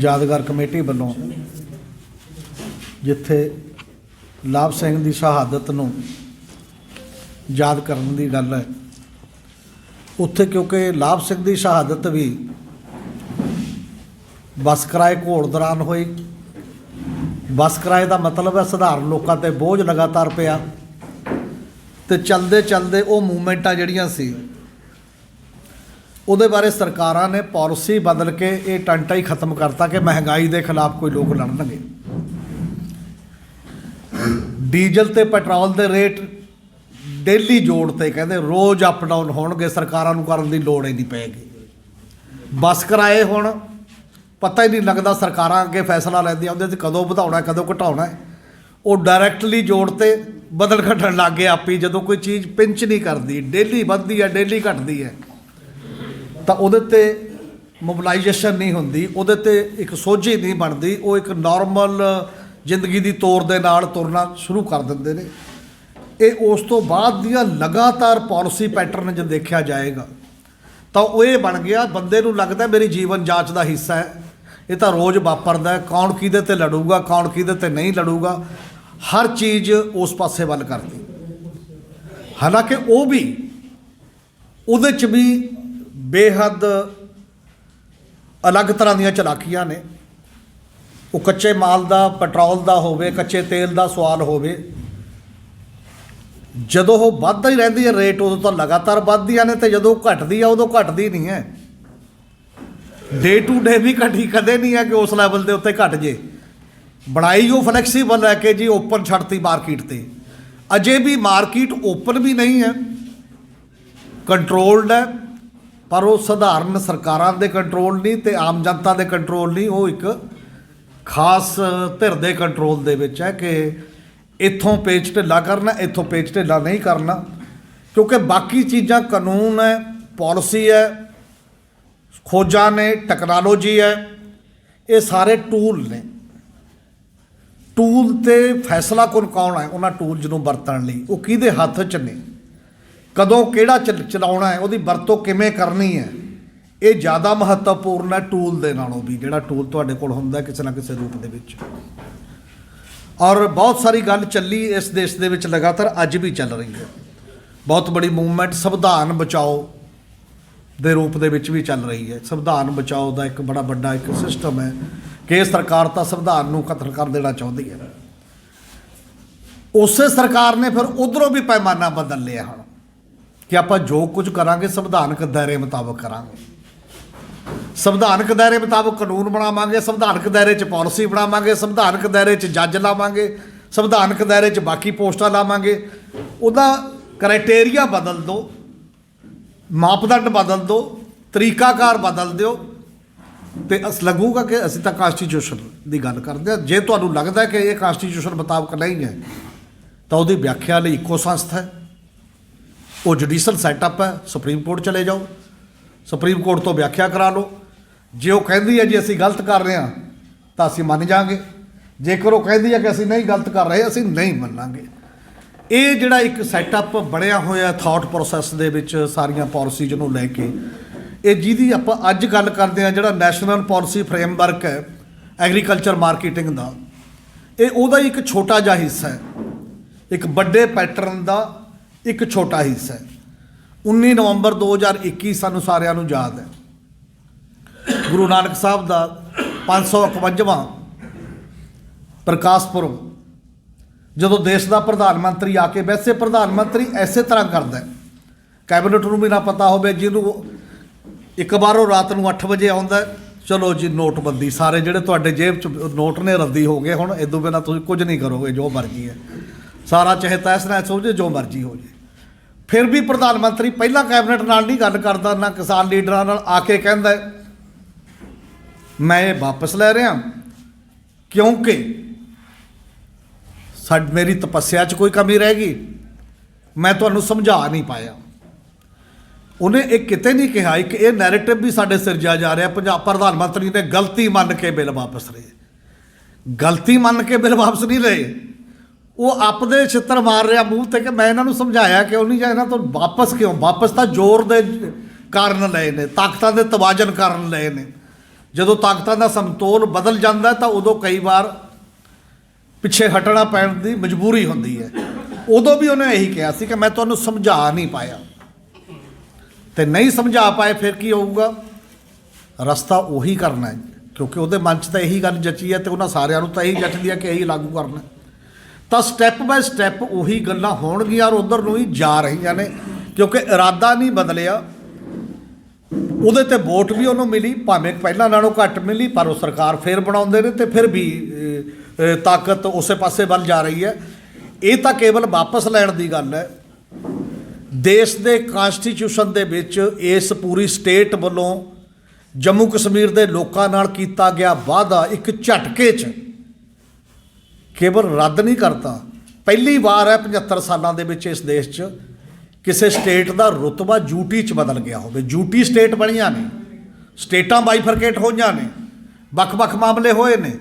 ਯਾਦਗਾਰ ਕਮੇਟੀ ਵੱਲੋਂ ਜਿੱਥੇ ਲਾਭ ਸਿੰਘ ਦੀ ਸ਼ਹਾਦਤ ਨੂੰ ਯਾਦ ਕਰਨ ਦੀ ਗੱਲ ਹੈ, ਉੱਥੇ ਕਿਉਂਕਿ ਲਾਭ ਸਿੰਘ ਦੀ ਸ਼ਹਾਦਤ ਵੀ ਬੱਸ ਕਿਰਾਏ ਘੋੜ ਦੌਰਾਨ ਹੋਈ। ਬੱਸ ਕਿਰਾਏ ਦਾ ਮਤਲਬ ਹੈ ਸਧਾਰਨ ਲੋਕਾਂ ਤੇ ਬੋਝ ਲਗਾਤਾਰ ਪਿਆ ਤੇ ਚਲਦੇ ਚਲਦੇ ਉਹ ਮੂਵਮੈਂਟਾਂ ਜਿਹੜੀਆਂ ਸੀ ਉਹਦੇ ਬਾਰੇ ਸਰਕਾਰਾਂ ਨੇ ਪਾਲਿਸੀ ਬਦਲ ਕੇ ਇਹ ਟੰਟਾ ਹੀ ਖਤਮ ਕਰਤਾ ਕਿ ਮਹਿੰਗਾਈ ਦੇ ਖਿਲਾਫ ਕੋਈ ਲੋਕ ਲੜਨਗੇ ਡੀਜ਼ਲ ਤੇ ਪੈਟਰੋਲ ਦੇ ਰੇਟ ਡੇਲੀ ਜੋੜ ਤੇ ਕਹਿੰਦੇ ਰੋਜ਼ ਅਪ ਡਾਊਨ ਹੋਣਗੇ, ਸਰਕਾਰਾਂ ਨੂੰ ਕਰਨ ਦੀ ਲੋੜ ਹੀ ਨਹੀਂ ਪਏਗੀ। ਬੱਸ ਕਿਰਾਏ ਹੁਣ ਪਤਾ ਹੀ ਨਹੀਂ ਲੱਗਦਾ ਸਰਕਾਰਾਂ ਅੱਗੇ ਫੈਸਲਾ ਲੈਂਦੀਆਂ ਉਹਦੇ ਤੇ ਕਦੋਂ ਵਧਾਉਣਾ, ਕਦੋਂ ਘਟਾਉਣਾ। ਉਹ ਡਾਇਰੈਕਟਲੀ ਜੋੜ ਤੇ ਬਦਲ ਘਟਣ ਲੱਗ ਗਏ ਆਪੀ, ਜਦੋਂ ਕੋਈ ਚੀਜ਼ ਪਿੰਚ ਨਹੀਂ ਕਰਦੀ। ਡੇਲੀ ਵੱਧਦੀ ਹੈ, ਡੇਲੀ ਘਟਦੀ ਹੈ। ਤਾਂ ਉਹਦੇ ਤੇ ਮੋਬਿਲਾਈਜੇਸ਼ਨ ਨਹੀਂ ਹੁੰਦੀ, ਉਹਦੇ ਤੇ ਇੱਕ ਸੋਝੀ ਨਹੀਂ ਬਣਦੀ, ਉਹ ਇੱਕ ਨਾਰਮਲ ਜ਼ਿੰਦਗੀ ਦੀ ਤੌਰ ਦੇ ਨਾਲ ਤੁਰਨਾ ਸ਼ੁਰੂ ਕਰ ਦਿੰਦੇ ਨੇ। ਇਹ ਉਸ ਤੋਂ ਬਾਅਦ ਦੀਆਂ ਲਗਾਤਾਰ ਪਾਲਿਸੀ ਪੈਟਰਨ ਜੇ ਦੇਖਿਆ ਜਾਏਗਾ, ਤਾਂ ਉਹ ਇਹ ਬਣ ਗਿਆ, ਬੰਦੇ ਨੂੰ ਲੱਗਦਾ ਮੇਰੀ ਜੀਵਨ ਜਾਂਚ ਦਾ ਹਿੱਸਾ ਹੈ। ਇਹ ਤਾਂ ਰੋਜ਼ ਵਾਪਰਦਾ ਕੌਣ ਕਿਹਦੇ ਤੇ ਲੜੂਗਾ, ਕੌਣ ਕਿਹਦੇ ਤੇ ਨਹੀਂ ਲੜੂਗਾ, ਹਰ ਚੀਜ਼ ਉਸ ਪਾਸੇ ਵੱਲ ਕਰਦੀ। ਹਾਲਾਂਕਿ ਉਹ ਵੀ, ਉਹਦੇ ਚ ਵੀ ਬੇਹੱਦ ਅਲੱਗ ਤਰ੍ਹਾਂ ਦੀਆਂ ਚਲਾਕੀਆਂ ਨੇ। ਉਹ ਕੱਚੇ ਮਾਲ ਦਾ, ਪੈਟਰੋਲ ਦਾ ਹੋਵੇ, ਕੱਚੇ ਤੇਲ ਦਾ ਸਵਾਲ ਹੋਵੇ, ਜਦੋਂ ਉਹ ਵੱਧਦਾ ਹੀ ਰਹਿੰਦੀ ਹੈ ਰੇਟ, ਉਦੋਂ ਤਾਂ ਲਗਾਤਾਰ ਵੱਧਦੀਆਂ ਨੇ ਤੇ ਜਦੋਂ ਘਟਦੀ ਆ, ਉਦੋਂ ਘਟਦੀ ਨਹੀਂ ਹੈ। ਡੇ ਟੂ ਡੇ ਵੀ ਘਟੀ, ਕਦੇ ਨਹੀਂ ਹੈ ਕਿ ਉਸ ਲੈਵਲ ਦੇ ਉੱਤੇ ਘਟ ਜੇ। ਬਣਾਈ ਉਹ ਫਲੈਕਸੀਬਲ ਹੈ ਕਿ ਜੀ ਓਪਨ ਛੱਡਤੀ ਮਾਰਕੀਟ ਤੇ। ਅਜੇ ਵੀ ਮਾਰਕੀਟ ਓਪਨ ਵੀ ਨਹੀਂ ਹੈ। ਕੰਟਰੋਲਡ ਹੈ। ਪਰ ਉਹ ਸਧਾਰਨ ਸਰਕਾਰਾਂ ਦੇ ਕੰਟਰੋਲ ਨਹੀਂ ਤੇ ਆਮ ਜਨਤਾ ਦੇ ਕੰਟਰੋਲ ਨਹੀਂ, ਉਹ ਇੱਕ ਖਾਸ ਧਿਰ ਦੇ ਕੰਟਰੋਲ ਦੇ ਵਿੱਚ ਹੈ ਕਿ ਇੱਥੋਂ ਪੇਚ ਢਿੱਲਾ ਕਰਨਾ, ਇੱਥੋਂ ਪੇਚ ਢਿੱਲਾ ਨਹੀਂ ਕਰਨਾ। ਕਿਉਂਕਿ ਬਾਕੀ ਚੀਜ਼ਾਂ ਕਾਨੂੰਨ ਹੈ ਪਾਲਿਸੀ ਹੈ, ਖੋਜਾਂ ਨੇ ਟੈਕਨੋਲੋਜੀ ਹੈ, ਇਹ ਸਾਰੇ ਟੂਲ ਨੇ। ਟੂਲ ਤੇ ਫੈਸਲਾ ਕੌਣ ਕੌਣ ਹੈ? ਉਹਨਾਂ ਟੂਲਸ ਨੂੰ ਵਰਤਣ ਲਈ। ਉਹ ਕਿਹਦੇ ਹੱਥ 'ਚ ਨੇ? ਕਦੋਂ ਕਿਹੜਾ ਚਲ- ਚਲਾਉਣਾ ਹੈ, ਉਹਦੀ ਵਰਤੋਂ ਕਿਵੇਂ ਕਰਨੀ ਹੈ, ਇਹ ਜ਼ਿਆਦਾ ਮਹੱਤਵਪੂਰਨ ਹੈ ਟੂਲ ਦੇ ਨਾਲੋਂ ਵੀ, ਜਿਹੜਾ ਟੂਲ ਤੁਹਾਡੇ ਕੋਲ ਹੁੰਦਾ ਕਿਸੇ ਨਾ ਕਿਸੇ ਰੂਪ ਦੇ ਵਿੱਚ। ਔਰ ਬਹੁਤ ਸਾਰੀ ਗੱਲ ਚੱਲੀ ਇਸ ਦੇਸ਼ ਦੇ ਵਿੱਚ ਲਗਾਤਾਰ, ਅੱਜ ਵੀ ਚੱਲ ਰਹੀ ਹੈ। ਬਹੁਤ ਬੜੀ ਮੂਵਮੈਂਟ, ਸੰਵਿਧਾਨ ਬਚਾਓ ਦੇ ਰੂਪ ਦੇ ਵਿੱਚ ਵੀ ਚੱਲ ਰਹੀ ਹੈ। ਸੰਵਿਧਾਨ ਬਚਾਓ ਦਾ ਇੱਕ ਬੜਾ ਵੱਡਾ ਇੱਕ ਸਿਸਟਮ ਹੈ ਕਿ ਸਰਕਾਰ ਤਾਂ ਸੰਵਿਧਾਨ ਨੂੰ ਕਤਲ ਕਰ ਦੇਣਾ ਚਾਹੁੰਦੀ ਹੈ। ਉਸੇ ਸਰਕਾਰ ਨੇ ਫਿਰ ਉਧਰੋਂ ਵੀ ਪੈਮਾਨਾ ਬਦਲ ਲਿਆ ਹੁਣ। ਕਿ ਆਪਾਂ ਜੋ ਕੁਝ ਕਰਾਂਗੇ, ਸੰਵਿਧਾਨਕ ਦਾਇਰੇ ਮੁਤਾਬਕ ਕਰਾਂਗੇ। ਸੰਵਿਧਾਨਕ ਦਾਇਰੇ ਮੁਤਾਬਕ ਕਾਨੂੰਨ ਬਣਾਵਾਂਗੇ, ਸੰਵਿਧਾਨਕ ਦਾਇਰੇ 'ਚ ਪਾਲਿਸੀ ਬਣਾਵਾਂਗੇ, ਸੰਵਿਧਾਨਕ ਦਾਇਰੇ 'ਚ ਜੱਜ ਲਾਵਾਂਗੇ, ਸੰਵਿਧਾਨਕ ਦਾਇਰੇ 'ਚ ਬਾਕੀ ਪੋਸਟਾਂ ਲਾਵਾਂਗੇ। ਉਹਦਾ ਕ੍ਰਾਈਟੇਰੀਆ ਬਦਲ ਦਿਓ, ਮਾਪਦੰਡ ਬਦਲ ਦਿਓ, ਤਰੀਕਾਕਾਰ ਬਦਲ ਦਿਓ। ਤੇ ਅਸ ਲੱਗੂਗਾ ਕਿ ਅਸੀਂ ਤਾਂ ਕਾਨਸਟੀਟਿਊਸ਼ਨ ਦੀ ਗੱਲ ਕਰਦੇ ਹਾਂ। ਜੇ ਤੁਹਾਨੂੰ ਲੱਗਦਾ ਕਿ ਇਹ ਕਾਨਸਟੀਟਿਊਸ਼ਨ ਮੁਤਾਬਕ ਨਹੀਂ ਹੈ, ਤਾਂ ਉਹਦੀ ਵਿਆਖਿਆ ਲਈ ਇੱਕੋ ਸੰਸਥਾ ਹੈ। ਉਹ ਜੁਡੀਸ਼ਲ ਸੈਟਅਪ ਹੈ ਸੁਪਰੀਮ ਕੋਰਟ ਚਲੇ ਜਾਓ। ਸੁਪਰੀਮ ਕੋਰਟ ਤੋਂ ਵਿਆਖਿਆ ਕਰਾ ਲਓ। ਜੇ ਉਹ ਕਹਿੰਦੀ ਹੈ ਜੀ ਅਸੀਂ ਗਲਤ ਕਰ ਰਹੇ ਹਾਂ, ਤਾਂ ਅਸੀਂ ਮੰਨ ਜਾਾਂਗੇ। ਜੇਕਰ ਉਹ ਕਹਿੰਦੀ ਹੈ ਕਿ ਅਸੀਂ ਨਹੀਂ ਗਲਤ ਕਰ ਰਹੇ, ਅਸੀਂ ਨਹੀਂ ਮੰਨਾਂਗੇ। ਇਹ ਜਿਹੜਾ ਇੱਕ ਸੈਟਅਪ ਬਣਿਆ ਹੋਇਆ ਥਾਟ ਪ੍ਰੋਸੈਸ ਦੇ ਵਿੱਚ ਸਾਰੀਆਂ ਪਾਲਿਸੀਜ਼ ਨੂੰ ਲੈ ਕੇ, ਇਹ ਜਿਹਦੀ ਆਪਾਂ ਅੱਜ ਗੱਲ ਕਰਦੇ ਆ ਜਿਹੜਾ ਨੈਸ਼ਨਲ ਪਾਲਿਸੀ ਫਰੇਮਵਰਕ ਹੈ ਐਗਰੀਕਲਚਰ ਮਾਰਕੀਟਿੰਗ ਦਾ, ਇਹ ਉਹਦਾ ਹੀ ਇੱਕ ਛੋਟਾ ਜਿਹਾ ਹਿੱਸਾ ਹੈ। ਇੱਕ ਵੱਡੇ ਪੈਟਰਨ ਦਾ ਇੱਕ ਛੋਟਾ ਹਿੱਸਾ ਹੈ। 19 ਨਵੰਬਰ 2021 ਸਾਨੂੰ ਸਾਰਿਆਂ ਨੂੰ ਯਾਦ ਹੈ। ਗੁਰੂ ਨਾਨਕ ਸਾਹਿਬ ਦਾ 551ਵਾਂ ਪ੍ਰਕਾਸ਼ ਪੁਰਬ ਜਦੋਂ ਦੇਸ਼ ਦਾ ਪ੍ਰਧਾਨ ਮੰਤਰੀ ਆ ਕੇ ਵੈਸੇ ਪ੍ਰਧਾਨ ਮੰਤਰੀ ਐਸੇ ਤਰ੍ਹਾਂ ਕਰਦਾ ਹੈ। ਕੈਬਨਿਟ ਨੂੰ ਵੀ ਨਾ ਪਤਾ ਹੋਵੇ, ਜਿਹਨੂੰ ਇੱਕ ਵਾਰ ਉਹ ਰਾਤ ਨੂੰ 8 ਵਜੇ ਆਉਂਦਾ ਚਲੋ ਜੀ, ਨੋਟਬੰਦੀ। ਸਾਰੇ ਜਿਹੜੇ ਤੁਹਾਡੇ ਜੇਬ 'ਚ ਨੋਟ ਨੇ, ਰੱਦੀ ਹੋ ਗਏ ਹੁਣ ਇਦੋਂ ਬਿਨਾਂ ਤੁਸੀਂ ਕੁਝ ਨਹੀਂ ਕਰੋਗੇ, ਜੋ ਮਰਜ਼ੀ ਹੈ। ਸਾਰਾ ਚਾਹੇ ਤੈਸ ਨਾ ਸੋਚੇ ਜੋ ਮਰਜ਼ੀ ਹੋ ਜੇ ਫਿਰ ਵੀ ਪ੍ਰਧਾਨ ਮੰਤਰੀ ਪਹਿਲਾਂ ਕੈਬਨਿਟ ਨਾਲ ਨਹੀਂ ਗੱਲ ਕਰਦਾ, ਨਾ ਕਿਸਾਨ ਲੀਡਰਾਂ ਨਾਲ, ਆ ਕੇ ਕਹਿੰਦਾ ਮੈਂ ਇਹ ਵਾਪਸ ਲੈ ਰਿਹਾ ਕਿਉਂਕਿ ਸਾਡ ਮੇਰੀ ਤਪੱਸਿਆ 'ਚ ਕੋਈ ਕਮੀ ਰਹਿ ਗਈ। ਮੈਂ ਤੁਹਾਨੂੰ ਸਮਝਾ ਨਹੀਂ ਪਾਇਆ। ਉਹਨੇ ਇਹ ਕਿਤੇ ਨਹੀਂ ਕਿਹਾ ਕਿ ਇਹ ਨੈਰੇਟਿਵ ਵੀ ਸਾਡੇ ਸਿਰਜਿਆ ਜਾ ਰਿਹਾ। ਪੰਜਾਬ ਪ੍ਰਧਾਨ ਮੰਤਰੀ ਨੇ ਗਲਤੀ ਮੰਨ ਕੇ ਬਿੱਲ ਵਾਪਸ ਲਏ। ਗਲਤੀ ਮੰਨ ਕੇ ਬਿੱਲ ਵਾਪਸ ਨਹੀਂ ਲਏ। ਉਹ ਆਪਦੇ ਛਿੱਤਰ ਮਾਰ ਰਿਹਾ ਮੂੰਹ ਤੇ ਕਿ ਮੈਂ ਇਹਨਾਂ ਨੂੰ ਸਮਝਾਇਆ ਕਿ ਉਹ ਨਹੀਂ ਜਾਂ ਇਹਨਾਂ ਤੋਂ ਵਾਪਸ ਕਿਉਂ? ਵਾਪਸ ਤਾਂ ਜ਼ੋਰ ਦੇ ਕਾਰਨ ਲਏ ਨੇ, ਤਾਕਤਾਂ ਦੇ ਤਵਾਜ਼ਨ ਕਾਰਨ ਲਏ ਨੇ। ਜਦੋਂ ਤਾਕਤਾਂ ਦਾ ਸਮਤੋਲ ਬਦਲ ਜਾਂਦਾ ਤਾਂ ਉਦੋਂ ਕਈ ਵਾਰ ਪਿੱਛੇ ਹਟਣਾ ਪੈਣ ਦੀ ਮਜਬੂਰੀ ਹੁੰਦੀ ਹੈ। ਉਦੋਂ ਵੀ ਉਹਨੇ ਇਹੀ ਕਿਹਾ ਸੀ ਕਿ ਮੈਂ ਤੁਹਾਨੂੰ ਸਮਝਾ ਨਹੀਂ ਪਾਇਆ। ਤੇ ਨਹੀਂ ਸਮਝਾ ਪਾਏ ਫਿਰ ਕੀ ਹੋਊਗਾ? ਰਸਤਾ ਉਹੀ ਕਰਨਾ ਹੈ, ਕਿਉਂਕਿ ਉਹਦੇ ਮਨ 'ਚ ਤਾਂ ਇਹੀ ਗੱਲ ਜੱਚੀ ਹੈ ਤੇ ਉਹਨਾਂ ਸਾਰਿਆਂ ਨੂੰ ਤਾਂ ਇਹੀ ਜੱਚਦੀ ਹੈ ਕਿ ਇਹੀ ਲਾਗੂ ਕਰਨਾ ਤਾਂ ਸਟੈਪ ਬਾਏ ਸਟੈਪ ਉਹੀ ਗੱਲਾਂ ਹੋਣਗੀਆਂ ਔਰ ਉਧਰ ਨੂੰ ਹੀ ਜਾ ਰਹੀਆਂ ਨੇ, ਕਿਉਂਕਿ ਇਰਾਦਾ ਨਹੀਂ ਬਦਲਿਆ। ਉਹਦੇ ਤੇ ਵੋਟ ਵੀ ਉਹਨੂੰ ਮਿਲੀ, ਭਾਵੇਂ ਪਹਿਲਾਂ ਨਾਲੋਂ ਘੱਟ ਮਿਲੀ, ਪਰ ਉਹ ਸਰਕਾਰ ਫੇਰ ਬਣਾਉਂਦੇ ਨੇ ਤੇ ਫਿਰ ਵੀ ਤਾਕਤ ਉਸੇ ਪਾਸੇ ਵੱਲ ਜਾ ਰਹੀ ਹੈ। ਇਹ ਤਾਂ ਕੇਵਲ ਵਾਪਸ ਲੈਣ ਦੀ ਗੱਲ ਹੈ। ਦੇਸ਼ ਦੇ ਕਨਸਟੀਟਿਊਸ਼ਨ ਦੇ ਵਿੱਚ ਇਸ ਪੂਰੀ ਸਟੇਟ ਵੱਲੋਂ ਜੰਮੂ ਕਸ਼ਮੀਰ ਦੇ ਲੋਕਾਂ ਨਾਲ ਕੀਤਾ ਗਿਆ ਵਾਅਦਾ ਇੱਕ ਝਟਕੇ 'ਚ। ਕੇਵਲ ਰੱਦ ਨਹੀਂ ਕਰਤਾ। ਪਹਿਲੀ ਵਾਰ ਹੈ 75 ਸਾਲਾਂ ਦੇ ਵਿੱਚ ਇਸ ਦੇਸ਼ 'ਚ ਕਿਸੇ ਸਟੇਟ ਦਾ ਰੁਤਬਾ ਯੂਟੀ 'ਚ ਬਦਲ ਗਿਆ ਹੋਵੇ। ਯੂਟੀ ਸਟੇਟ ਬਣੀਆਂ ਨੇ। ਸਟੇਟਾਂ ਬਾਈਫਰਕੇਟ ਹੋਈਆਂ ਨੇ। ਵੱਖ-ਵੱਖ ਮਾਮਲੇ ਹੋਏ ਨੇ।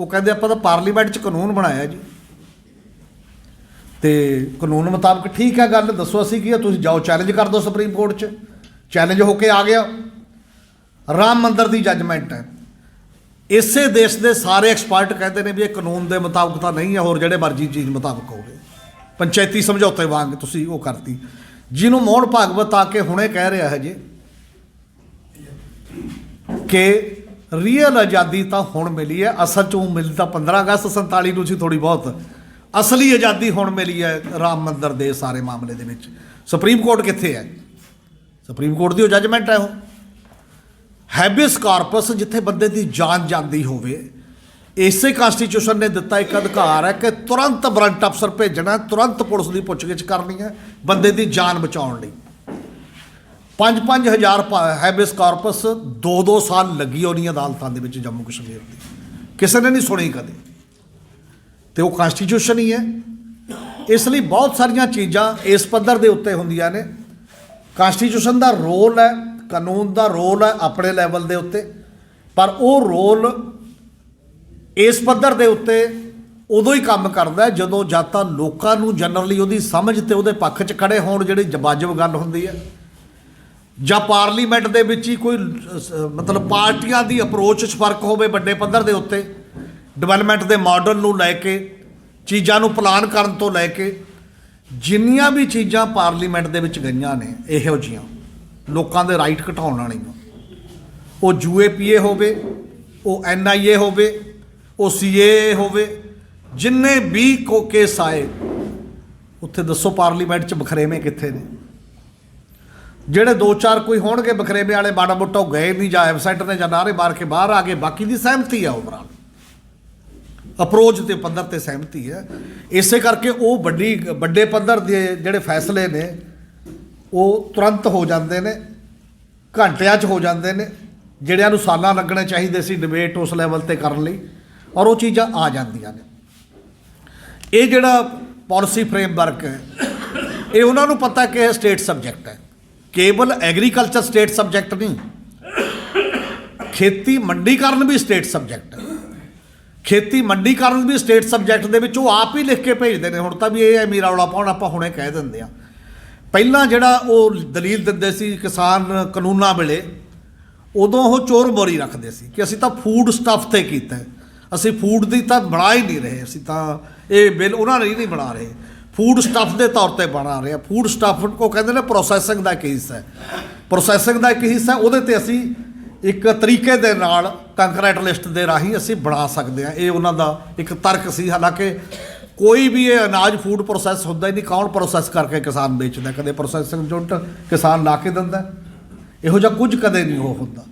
ਉਹ ਕਹਿੰਦੇ ਆਪਾਂ ਤਾਂ ਪਾਰਲੀਮੈਂਟ 'ਚ ਕਾਨੂੰਨ ਬਣਾਇਆ ਜੀ। ਤੇ ਕਾਨੂੰਨ ਮੁਤਾਬਕ ਠੀਕ ਹੈ ਗੱਲ, ਦੱਸੋ ਅਸੀਂ ਕੀ ਹੈ? ਤੁਸੀਂ ਜਾਓ ਚੈਲੰਜ ਕਰ ਦਿਓ ਸੁਪਰੀਮ ਕੋਰਟ 'ਚ। ਚੈਲੰਜ ਹੋ ਕੇ ਆ ਗਿਆ। ਰਾਮ ਮੰਦਰ ਦੀ ਜੱਜਮੈਂਟ ਹੈ। ਇਸੇ ਦੇਸ਼ ਦੇ ਸਾਰੇ ਐਕਸਪਰਟ ਕਹਿੰਦੇ ਨੇ ਵੀ ਇਹ ਕਾਨੂੰਨ ਦੇ ਮੁਤਾਬਕ ਤਾਂ ਨਹੀਂ ਹੈ, ਹੋਰ ਜਿਹੜੇ ਮਰਜ਼ੀ ਚੀਜ਼ ਮੁਤਾਬਕ ਹੋਵੇ। ਪੰਚਾਇਤੀ ਸਮਝੌਤੇ ਵਾਂਗ ਤੁਸੀਂ ਉਹ ਕਰਤੀ। ਜਿਹਨੂੰ ਮੋਹਨ ਭਾਗਵਤ ਆ ਕੇ ਹੁਣੇ ਕਹਿ ਰਿਹਾ ਹੈ ਜੀ ਕਿ ਰੀਅਲ ਆਜ਼ਾਦੀ ਤਾਂ ਹੁਣ ਮਿਲੀ ਹੈ, ਅਸਲ ਚ ਉਹ ਮਿਲੀ ਤਾਂ 15 ਅਗਸਤ 47 ਨੂੰ ਸੀ ਥੋੜੀ ਬਹੁਤ। ਅਸਲੀ ਆਜ਼ਾਦੀ ਹੁਣ ਮਿਲੀ ਹੈ ਰਾਮ ਮੰਦਰ ਦੇ ਸਾਰੇ ਮਾਮਲੇ ਦੇ ਵਿੱਚ। ਸੁਪਰੀਮ ਕੋਰਟ ਕਿੱਥੇ ਹੈ? ਸੁਪਰੀਮ ਕੋਰਟ ਦੀ ਉਹ ਜੱਜਮੈਂਟ ਹੈ ਉਹ। ਹੈਬਿਸ ਕਾਰਪਸ ਜਿੱਥੇ ਬੰਦੇ ਦੀ ਜਾਨ ਜਾਂਦੀ ਹੋਵੇ, ਇਸੇ ਕਨਸਟੀਟਿਊਸ਼ਨ ਨੇ ਦਿੱਤਾ ਇੱਕ ਅਧਿਕਾਰ ਹੈ ਕਿ ਤੁਰੰਤ ਵਾਰੰਟ ਅਫਸਰ ਭੇਜਣਾ, ਤੁਰੰਤ ਪੁਲਿਸ ਦੀ ਪੁੱਛਗਿੱਛ ਕਰਨੀ ਹੈ ਬੰਦੇ ਦੀ ਜਾਨ ਬਚਾਉਣ ਲਈ। 5-5 ਹਜ਼ਾਰ ਹੈਬਿਸ ਕਾਰਪਸ 2-2 ਸਾਲ ਲੱਗੀ ਉਹਨੀਆਂ ਅਦਾਲਤਾਂ ਦੇ ਵਿੱਚ ਜੰਮੂ ਕਸ਼ਮੀਰ ਦੀ। ਕਿਸੇ ਨੇ ਨਹੀਂ ਸੁਣੀ ਕਦੇ। ਤੇ ਉਹ ਕਨਸਟੀਟਿਊਸ਼ਨ ਹੀ ਹੈ। ਇਸ ਲਈ ਬਹੁਤ ਸਾਰੀਆਂ ਚੀਜ਼ਾਂ ਇਸ ਪੱਧਰ ਦੇ ਉੱਤੇ ਹੁੰਦੀਆਂ ਨੇ। ਕਨਸਟੀਟਿਊਸ਼ਨ ਦਾ ਰੋਲ ਹੈ ਕਾਨੂੰਨ ਦਾ ਰੋਲ ਹੈ ਆਪਣੇ ਲੈਵਲ ਦੇ ਉੱਤੇ। ਪਰ ਉਹ ਰੋਲ ਇਸ ਪੱਧਰ ਦੇ ਉੱਤੇ ਉਦੋਂ ਹੀ ਕੰਮ ਕਰਦਾ ਜਦੋਂ ਜਾਂ ਤਾਂ ਲੋਕਾਂ ਨੂੰ ਜਨਰਲੀ ਉਹਦੀ ਸਮਝ ਤੇ ਉਹਦੇ ਪੱਖ 'ਚ ਖੜੇ ਹੋਣ ਜਿਹੜੀ ਜਵਾਜਬ ਗੱਲ ਹੁੰਦੀ ਹੈ। ਜਾਂ ਪਾਰਲੀਮੈਂਟ ਦੇ ਵਿੱਚ ਹੀ ਕੋਈ, ਮਤਲਬ ਪਾਰਟੀਆਂ ਦੀ ਅਪਰੋਚ 'ਚ ਫ਼ਰਕ ਹੋਵੇ ਵੱਡੇ ਪੱਧਰ ਦੇ ਉੱਤੇ ਡਿਵੈਲਪਮੈਂਟ ਦੇ ਮਾਡਲ ਨੂੰ ਲੈ ਕੇ, ਚੀਜ਼ਾਂ ਨੂੰ ਪਲਾਨ ਕਰਨ ਤੋਂ ਲੈ ਕੇ, ਜਿੰਨੀਆਂ ਵੀ ਚੀਜ਼ਾਂ ਪਾਰਲੀਮੈਂਟ ਦੇ ਵਿੱਚ ਗਈਆਂ ਨੇ, ਇਹੋ ਜੀਆਂ ਲੋਕਾਂ ਦੇ ਰਾਈਟ ਘਟਾਉਣ ਵਾਲੀਆਂ ਉਹ ਯੂਏਪੀਏ ਹੋਵੇ, ਉਹ ਐਨਆਈਏ ਹੋਵੇ, ਉਹ ਸੀਏ ਹੋਵੇ, ਜਿੰਨੇ ਵੀ ਕੋ ਕੇਸ ਆਏ, ਉੱਥੇ ਦੱਸੋ ਪਾਰਲੀਮੈਂਟ 'ਚ ਬਖਰੇਵੇਂ ਕਿੱਥੇ ਨੇ? ਜਿਹੜੇ ਦੋ ਚਾਰ ਕੋਈ ਹੋਣਗੇ ਬਖਰੇਵੇਂ ਵਾਲੇ, ਮਾੜਾ ਮੋਟਾ ਉਹ ਗਏ ਨਹੀਂ, ਜਾਂ ਵੈਬਸਾਈਟ ਨੇ, ਜਾਂ ਨਾਰੇ ਮਾਰ ਕੇ ਬਾਹਰ ਆ ਗਏ, ਬਾਕੀ ਦੀ ਸਹਿਮਤੀ ਆ ਓਵਰਆਲ ਅਪਰੋਚ ਤੇ ਪੱਧਰ ਤੇ ਸਹਿਮਤੀ ਹੈ। ਇਸੇ ਕਰਕੇ ਉਹ ਵੱਡੀ, ਵੱਡੇ ਪੱਧਰ ਦੇ ਜਿਹੜੇ ਫੈਸਲੇ ਨੇ ਉਹ ਤੁਰੰਤ ਹੋ ਜਾਂਦੇ ਨੇ, ਘੰਟਿਆਂ 'ਚ ਹੋ ਜਾਂਦੇ ਨੇ, ਜਿਹੜਿਆਂ ਨੂੰ ਸਾਲਾਂ ਲੱਗਣੇ ਚਾਹੀਦੇ ਸੀ ਡਿਬੇਟ ਉਸ ਲੈਵਲ ਤੇ ਕਰਨ ਲਈ, ਔਰ ਉਹ ਚੀਜ਼ਾਂ ਆ ਜਾਂਦੀਆਂ ਨੇ। ਇਹ ਜਿਹੜਾ ਪਾਲਿਸੀ ਫਰੇਮਵਰਕ ਹੈ, ਇਹ ਉਹਨਾਂ ਨੂੰ ਪਤਾ ਕਿ ਇਹ ਸਟੇਟ ਸਬਜੈਕਟ ਹੈ। ਕੇਵਲ ਐਗਰੀਕਲਚਰ ਸਟੇਟ ਸਬਜੈਕਟ ਨਹੀਂ, ਖੇਤੀ ਮੰਡੀਕਰਨ ਵੀ ਸਟੇਟ ਸਬਜੈਕਟ ਹੈ। ਖੇਤੀ ਮੰਡੀਕਰਨ ਵੀ ਸਟੇਟ ਸਬਜੈਕਟ ਦੇ ਵਿੱਚ ਉਹ ਆਪ ਹੀ ਲਿਖ ਕੇ ਭੇਜਦੇ ਨੇ। ਹੁਣ ਤਾਂ ਵੀ ਇਹ ਹੈ ਮੇਰਾ ਰੌਲਾ ਪਾਉਣ ਆਪਾਂ ਹੁਣੇ ਕਹਿ ਦਿੰਦੇ ਆ ਪਹਿਲਾਂ ਜਿਹੜਾ ਉਹ ਦਲੀਲ ਦਿੰਦੇ ਸੀ ਕਿਸਾਨ ਕਾਨੂੰਨਾਂ ਵੇਲੇ, ਉਦੋਂ ਉਹ ਚੋਰ ਬੋਰੀ ਰੱਖਦੇ ਸੀ ਕਿ ਅਸੀਂ ਤਾਂ ਫੂਡ ਸਟੱਫ ਤੇ ਕੀਤਾ ਅਸੀਂ ਫੂਡ ਦੀ ਤਾਂ ਬਣਾ ਹੀ ਨਹੀਂ ਰਹੇ, ਅਸੀਂ ਤਾਂ ਇਹ ਬਿੱਲ ਉਹਨਾਂ ਲਈ ਨਹੀਂ ਬਣਾ ਰਹੇ। ਫੂਡ ਸਟੱਫ ਦੇ ਤੌਰ ਤੇ ਬਣਾ ਰਹੇ ਆ ਫੂਡ ਸਟੱਫ ਉਹ ਕਹਿੰਦੇ ਨੇ ਪ੍ਰੋਸੈਸਿੰਗ ਦਾ ਇੱਕ ਹਿੱਸਾ ਹੈ। ਪ੍ਰੋਸੈਸਿੰਗ ਦਾ ਇੱਕ ਹਿੱਸਾ ਉਹਦੇ ਤੇ ਅਸੀਂ ਇੱਕ ਤਰੀਕੇ ਦੇ ਨਾਲ ਕੰਕਰੀਟ ਲਿਸਟ ਦੇ ਰਾਹੀਂ ਅਸੀਂ ਬਣਾ ਸਕਦੇ ਹਾਂ। ਇਹ ਉਹਨਾਂ ਦਾ ਇੱਕ ਤਰਕ ਸੀ। ਹਾਲਾਂਕਿ ਕੋਈ ਵੀ ਇਹ ਅਨਾਜ ਫੂਡ ਪ੍ਰੋਸੈਸ ਹੁੰਦਾ ਹੀ ਨਹੀਂ, ਕੌਣ ਪ੍ਰੋਸੈਸ ਕਰਕੇ ਕਿਸਾਨ ਵੇਚਦਾ? ਕਦੇ ਪ੍ਰੋਸੈਸਿੰਗ ਯੂਨਿਟ ਕਿਸਾਨ ਲਾ ਕੇ ਦਿੰਦਾ ਇਹੋ ਜਿਹਾ ਕੁਝ ਕਦੇ ਨਹੀਂ ਉਹ ਹੁੰਦਾ।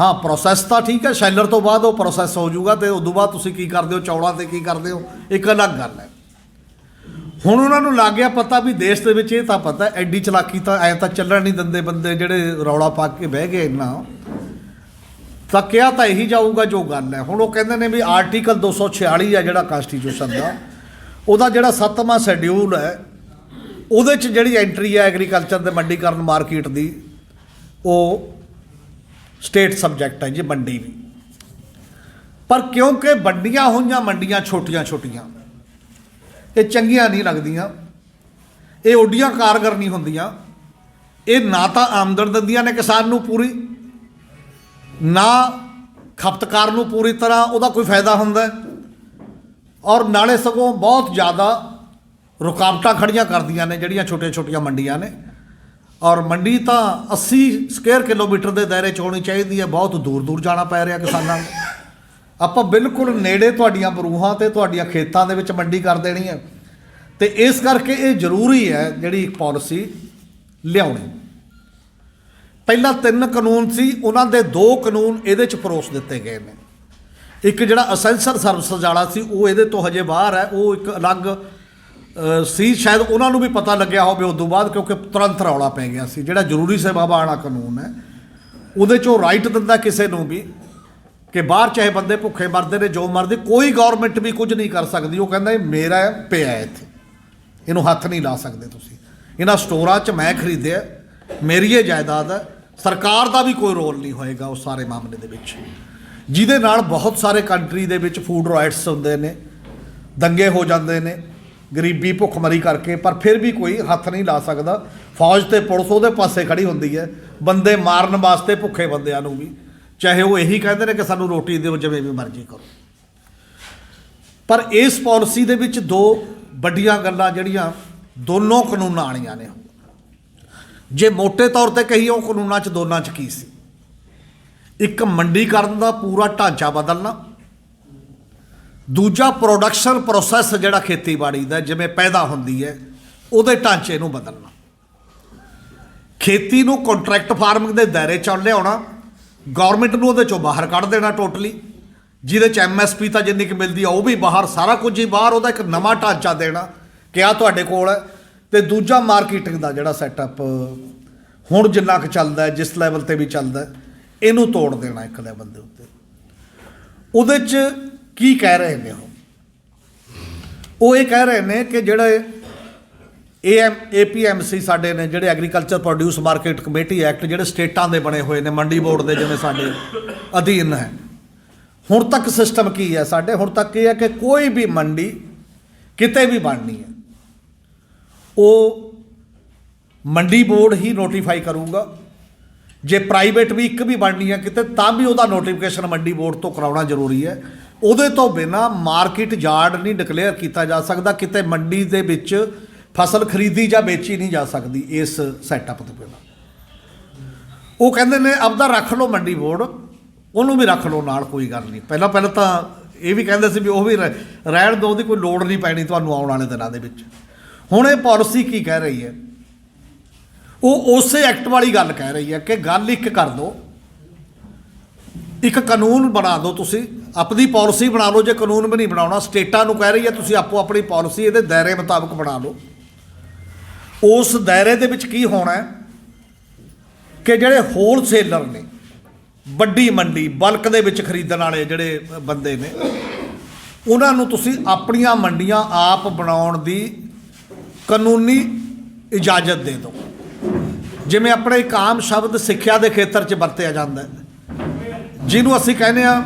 ਹਾਂ, ਪ੍ਰੋਸੈਸ ਤਾਂ ਠੀਕ ਹੈ, ਸ਼ੈਲਰ ਤੋਂ ਬਾਅਦ ਉਹ ਪ੍ਰੋਸੈਸ ਹੋ ਜਾਊਗਾ ਤੇ ਉਦੋਂ ਬਾਅਦ ਤੁਸੀਂ ਕੀ ਕਰਦੇ ਹੋ? ਚੌਲਾਂ ਤੇ ਕੀ ਕਰਦੇ ਹੋ? ਇੱਕ ਅਲੱਗ ਗੱਲ ਹੈ। ਹੁਣ ਉਹਨਾਂ ਨੂੰ ਲੱਗ ਗਿਆ ਪਤਾ ਵੀ ਦੇਸ਼ ਦੇ ਵਿੱਚ ਇਹ ਤਾਂ ਪਤਾ ਐਡੀ ਚਲਾਕੀ ਤਾਂ ਐ ਤਾਂ ਚੱਲਣ ਨਹੀਂ ਦਿੰਦੇ ਬੰਦੇ, ਜਿਹੜੇ ਰੌਲਾ ਪਾ ਕੇ ਬਹਿ ਗਏ ਇੰਨਾ ਤਾਂ ਕਿਹਾ ਤਾਂ ਇਹੀ ਜਾਊਗਾ ਜੋ ਗੱਲ ਹੈ। ਹੁਣ ਉਹ ਕਹਿੰਦੇ ਨੇ ਵੀ ਆਰਟੀਕਲ 246 ਆ ਜਿਹੜਾ ਕਨਸਟੀਟਿਊਸ਼ਨ ਦਾ। ਉਹਦਾ ਜਿਹੜਾ ਸੱਤਵਾਂ ਸ਼ੈਡਿਊਲ ਹੈ, ਉਹਦੇ 'ਚ ਜਿਹੜੀ ਐਂਟਰੀ ਹੈ ਐਗਰੀਕਲਚਰ ਦੇ ਮੰਡੀਕਰਨ ਮਾਰਕੀਟ ਦੀ, ਉਹ ਸਟੇਟ ਸਬਜੈਕਟ ਹੈ ਜੀ, ਮੰਡੀ ਵੀ। ਪਰ ਕਿਉਂਕਿ ਵੱਡੀਆਂ ਹੋਈਆਂ ਮੰਡੀਆਂ ਛੋਟੀਆਂ ਛੋਟੀਆਂ, ਇਹ ਚੰਗੀਆਂ ਨਹੀਂ ਲੱਗਦੀਆਂ, ਇਹ ਓਡੀਆਂ ਕਾਰਗਰ ਨਹੀਂ ਹੁੰਦੀਆਂ, ਇਹ ਨਾ ਤਾਂ ਆਮਦਨ ਦਿੰਦੀਆਂ ਨੇ ਕਿਸਾਨ ਨੂੰ ਪੂਰੀ, ਨਾ ਖਪਤਕਾਰ ਨੂੰ ਪੂਰੀ ਤਰ੍ਹਾਂ ਉਹਦਾ ਕੋਈ ਫਾਇਦਾ ਹੁੰਦਾ। ਔਰ ਨਾਲੇ ਸਗੋਂ ਬਹੁਤ ਜ਼ਿਆਦਾ ਰੁਕਾਵਟਾਂ ਖੜੀਆਂ ਕਰਦੀਆਂ ਨੇ ਜਿਹੜੀਆਂ ਛੋਟੀਆਂ-ਛੋਟੀਆਂ ਮੰਡੀਆਂ ਨੇ। ਔਰ ਮੰਡੀ ਤਾਂ 80 ਸਕੁਅਰ ਕਿਲੋਮੀਟਰ ਦੇ ਦਾਇਰੇ 'ਚ ਹੋਣੀ ਚਾਹੀਦੀ ਹੈ, ਬਹੁਤ ਦੂਰ-ਦੂਰ ਜਾਣਾ ਪੈ ਰਿਹਾ ਕਿਸਾਨਾਂ ਨੂੰ। ਆਪਾਂ ਬਿਲਕੁਲ ਨੇੜੇ ਤੁਹਾਡੀਆਂ ਬਰੂਹਾਂ ਤੇ ਤੁਹਾਡੀਆਂ ਖੇਤਾਂ ਦੇ ਵਿੱਚ ਮੰਡੀ ਕਰ ਦੇਣੀ ਹੈ। ਤੇ ਇਸ ਕਰਕੇ ਇਹ ਜ਼ਰੂਰੀ ਹੈ ਜਿਹੜੀ ਇੱਕ ਪਾਲਿਸੀ ਲਿਆਉਣੀ। ਪਹਿਲਾਂ ਤਿੰਨ ਕਾਨੂੰਨ ਸੀ, ਉਹਨਾਂ ਦੇ ਦੋ ਕਾਨੂੰਨ ਇਹਦੇ 'ਚ ਪਰੋਸ ਦਿੱਤੇ ਗਏ ਨੇ। ਇੱਕ ਜਿਹੜਾ ਅਸੈਂਸਰ ਸਰਵਿਸ ਵਾਲਾ ਸੀ, ਉਹ ਇਹਦੇ ਤੋਂ ਹਜੇ ਬਾਹਰ ਹੈ, ਉਹ ਇੱਕ ਅਲੱਗ ਸੀ, ਸ਼ਾਇਦ ਉਹਨਾਂ ਨੂੰ ਵੀ ਪਤਾ ਲੱਗਿਆ ਹੋਵੇ ਉਸ ਤੋਂ ਬਾਅਦ, ਕਿਉਂਕਿ ਤੁਰੰਤ ਰੌਲਾ ਪੈ ਗਿਆ ਸੀ। ਜਿਹੜਾ ਜ਼ਰੂਰੀ ਸੇਵਾਵਾਂ ਵਾਲਾ ਕਾਨੂੰਨ ਹੈ। ਉਹਦੇ 'ਚੋਂ ਰਾਈਟ ਦਿੰਦਾ ਕਿਸੇ ਨੂੰ ਵੀ, ਕਿ ਬਾਹਰ ਚਾਹੇ ਬੰਦੇ ਭੁੱਖੇ ਮਰਦੇ ਨੇ, ਜੋ ਮਰਦੇ, ਕੋਈ ਗਵਰਨਮੈਂਟ ਵੀ ਕੁਝ ਨਹੀਂ ਕਰ ਸਕਦੀ। ਉਹ ਕਹਿੰਦਾ, ਇਹ ਮੇਰਾ ਪਿਆ ਇੱਥੇ। ਇਹਨੂੰ ਹੱਥ ਨਹੀਂ ਲਾ ਸਕਦੇ ਤੁਸੀਂ। ਇਹਨਾਂ ਸਟੋਰਾਂ 'ਚ ਮੈਂ ਖਰੀਦਿਆ, ਮੇਰੀ ਇਹ ਜਾਇਦਾਦ ਹੈ। ਸਰਕਾਰ ਦਾ ਵੀ ਕੋਈ ਰੋਲ ਨਹੀਂ ਹੋਏਗਾ ਉਸ ਸਾਰੇ ਮਾਮਲੇ ਦੇ ਵਿੱਚ। ਜਿਹਦੇ ਨਾਲ ਬਹੁਤ ਸਾਰੇ ਕੰਟਰੀ ਦੇ ਵਿੱਚ ਫੂਡ ਰਾਈਟਸ ਹੁੰਦੇ ਨੇ, ਦੰਗੇ ਹੋ ਜਾਂਦੇ ਨੇ, ਗਰੀਬੀ ਭੁੱਖਮਰੀ ਕਰਕੇ, ਪਰ ਫਿਰ ਵੀ ਕੋਈ ਹੱਥ ਨਹੀਂ ਲਾ ਸਕਦਾ। ਫੌਜ ਤੇ ਪੁਲਿਸ ਉਹਦੇ ਪਾਸੇ ਖੜੀ ਹੁੰਦੀ ਹੈ। ਬੰਦੇ ਮਾਰਨ ਵਾਸਤੇ ਭੁੱਖੇ ਬੰਦਿਆਂ ਨੂੰ ਵੀ। ਚਾਹੇ ਉਹ ਇਹੀ ਕਹਿੰਦੇ ਨੇ ਕਿ ਸਾਨੂੰ ਰੋਟੀ ਦਿਓ, ਜਿਵੇਂ ਵੀ ਮਰਜ਼ੀ ਕਰੋ। ਪਰ ਇਸ ਪਾਲਿਸੀ ਦੇ ਵਿੱਚ ਦੋ ਵੱਡੀਆਂ ਗੱਲਾਂ ਜਿਹੜੀਆਂ ਦੋਨੋਂ ਕਾਨੂੰਨਾਂ ਵਾਲੀਆਂ ਨੇ। ਜੇ ਮੋٹے ਤੌਰ ਤੇ ਕਹੀਏ, ਉਹ ਕਾਨੂੰਨਾਂ 'ਚ ਦੋਨਾਂ 'ਚ ਕੀ ਸੀ? ਇੱਕ ਮੰਡੀਕਰਨ ਦਾ ਪੂਰਾ ਢਾਂਚਾ ਬਦਲਣਾ। ਦੂਜਾ ਪ੍ਰੋਡਕਸ਼ਨ ਪ੍ਰੋਸੈਸ ਜਿਹੜਾ ਖੇਤੀਬਾੜੀ ਦਾ ਜਿਵੇਂ ਪੈਦਾ ਹੁੰਦੀ ਹੈ, ਉਹਦੇ ਢਾਂਚੇ ਨੂੰ ਬਦਲਣਾ। ਖੇਤੀ ਨੂੰ ਕੰਟਰੈਕਟ ਫਾਰਮਿੰਗ ਦੇ ਦਾਇਰੇ 'ਚੋਂ ਲਿਆਉਣਾ ਗਵਰਨਮੈਂਟ ਨੂੰ ਉਹਦੇ 'ਚੋਂ ਬਾਹਰ ਕੱਢ ਦੇਣਾ ਟੋਟਲੀ ਜਿਹਦੇ 'ਚ ਐਮਐਸਪੀ ਤਾਂ ਜਿੰਨੀ ਕਿ ਮਿਲਦੀ ਆ, ਉਹ ਵੀ ਬਾਹਰ, ਸਾਰਾ ਕੁਝ ਹੀ ਬਾਹਰ, ਉਹਦਾ ਇੱਕ ਨਵਾਂ ਢਾਂਚਾ ਦੇਣਾ ਕਿ ਆ ਤੁਹਾਡੇ ਕੋਲ ਹੈ। ਤੇ ਦੂਜਾ ਮਾਰਕੀਟਿੰਗ ਦਾ ਜਿਹੜਾ ਸੈਟਅਪ ਹੁਣ ਜਿੰਨਾ ਕੁ ਚੱਲਦਾ ਜਿਸ ਲੈਵਲ ਤੇ ਵੀ ਚੱਲਦਾ ਇਹਨੂੰ ਤੋੜ ਦੇਣਾ ਇੱਕ ਲੈਵਲ ਦੇ ਉੱਤੇ। ਉਹਦੇ 'ਚ ਕੀ ਕਹਿ ਰਹੇ ਨੇ ਉਹ? ਉਹ ਇਹ ਕਹਿ ਰਹੇ ਨੇ ਕਿ ਜਿਹੜੇ ਏਐਮ ਏਪੀਐਮਸੀ ਸਾਡੇ ਨੇ, ਜਿਹੜੇ agriculture produce market committee act ਜਿਹੜੇ ਸਟੇਟਾਂ ਦੇ ਬਣੇ ਹੋਏ ਨੇ, ਮੰਡੀ ਬੋਰਡ ਦੇ ਜਿਵੇਂ ਸਾਡੇ ਅਧੀਨ ਹੈ। ਹੁਣ ਤੱਕ ਸਿਸਟਮ ਕੀ ਹੈ ਸਾਡੇ? ਹੁਣ ਤੱਕ ਇਹ ਹੈ ਕਿ ਕੋਈ ਵੀ ਮੰਡੀ ਕਿਤੇ ਵੀ ਬਣਨੀ ਹੈ, ਉਹ ਮੰਡੀ ਬੋਰਡ ਹੀ ਨੋਟੀਫਾਈ ਕਰੂਗਾ। ਜੇ ਪ੍ਰਾਈਵੇਟ ਵੀ ਇੱਕ ਵੀ ਬਣਨੀ ਹੈ ਕਿਤੇ, ਤਾਂ ਵੀ ਉਹਦਾ ਨੋਟੀਫਿਕੇਸ਼ਨ ਮੰਡੀ ਬੋਰਡ ਤੋਂ ਕਰਾਉਣਾ ਜ਼ਰੂਰੀ ਹੈ। ਉਹਦੇ ਤੋਂ ਬਿਨਾ ਮਾਰਕੀਟ ਯਾਰਡ ਨਹੀਂ ਡਿਕਲੇਅਰ ਕੀਤਾ ਜਾ ਸਕਦਾ, ਕਿਤੇ ਮੰਡੀ ਦੇ ਵਿੱਚ ਫਸਲ ਖਰੀਦੀ ਜਾਂ ਵੇਚੀ ਨਹੀਂ ਜਾ ਸਕਦੀ ਇਸ ਸੈਟਅਪ ਤੋਂ ਬਿਨਾ। ਉਹ ਕਹਿੰਦੇ ਨੇ, ਆਪਦਾ ਰੱਖ ਲਓ ਮੰਡੀ ਬੋਰਡ, ਉਹਨੂੰ ਵੀ ਰੱਖ ਲਓ, ਨਾਲ ਕੋਈ ਗੱਲ ਨਹੀਂ। ਪਹਿਲਾਂ ਪਹਿਲਾਂ ਤਾਂ ਇਹ ਵੀ ਕਹਿੰਦੇ ਸੀ ਵੀ ਉਹ ਵੀ ਰਹਿ- ਰਹਿਣ ਦੋ ਦੀ ਕੋਈ ਲੋੜ ਨਹੀਂ ਪੈਣੀ ਤੁਹਾਨੂੰ ਆਉਣ ਵਾਲੇ ਦਿਨਾਂ ਦੇ ਵਿੱਚ। ਹੁਣ ਇਹ ਪਾਲਿਸੀ ਕੀ ਕਹਿ ਰਹੀ ਹੈ? ਉਹ ਉਸੇ ਐਕਟ ਵਾਲੀ ਗੱਲ ਕਹਿ ਰਹੀ ਹੈ ਕਿ ਗੱਲ ਇੱਕ ਕਰ ਦਿਓ ਇੱਕ ਕਾਨੂੰਨ ਬਣਾ ਦਿਓ ਤੁਸੀਂ। ਆਪਣੀ ਪਾਲਿਸੀ ਬਣਾ ਲਓ, ਜੇ ਕਾਨੂੰਨ ਵੀ ਨਹੀਂ ਬਣਾਉਣਾ, ਸਟੇਟਾਂ ਨੂੰ ਕਹਿ ਰਹੀ ਹੈ, ਤੁਸੀਂ ਆਪੋ ਆਪਣੀ ਪਾਲਿਸੀ ਇਹਦੇ ਦਾਇਰੇ ਮੁਤਾਬਕ ਬਣਾ ਲਓ। ਉਸ ਦਾਇਰੇ ਦੇ ਵਿੱਚ ਕੀ ਹੋਣਾ ਹੈ? ਕਿ ਜਿਹੜੇ ਹੋਲਸੇਲਰ ਨੇ, ਵੱਡੀ ਮੰਡੀ, ਬਲਕ ਦੇ ਵਿੱਚ ਖਰੀਦਣ ਵਾਲੇ ਜਿਹੜੇ ਬੰਦੇ ਨੇ, ਉਹਨਾਂ ਨੂੰ ਤੁਸੀਂ ਆਪਣੀਆਂ ਮੰਡੀਆਂ ਆਪ ਬਣਾਉਣ ਦੀ ਕਾਨੂੰਨੀ ਇਜਾਜ਼ਤ ਦੇ ਦਿਓ। ਜਿਵੇਂ ਆਪਣੇ ਇੱਕ ਆਮ ਸ਼ਬਦ ਸਿੱਖਿਆ ਦੇ ਖੇਤਰ 'ਚ ਵਰਤਿਆ ਜਾਂਦਾ ਹੈ। ਜਿਹਨੂੰ ਅਸੀਂ ਕਹਿੰਦੇ ਆ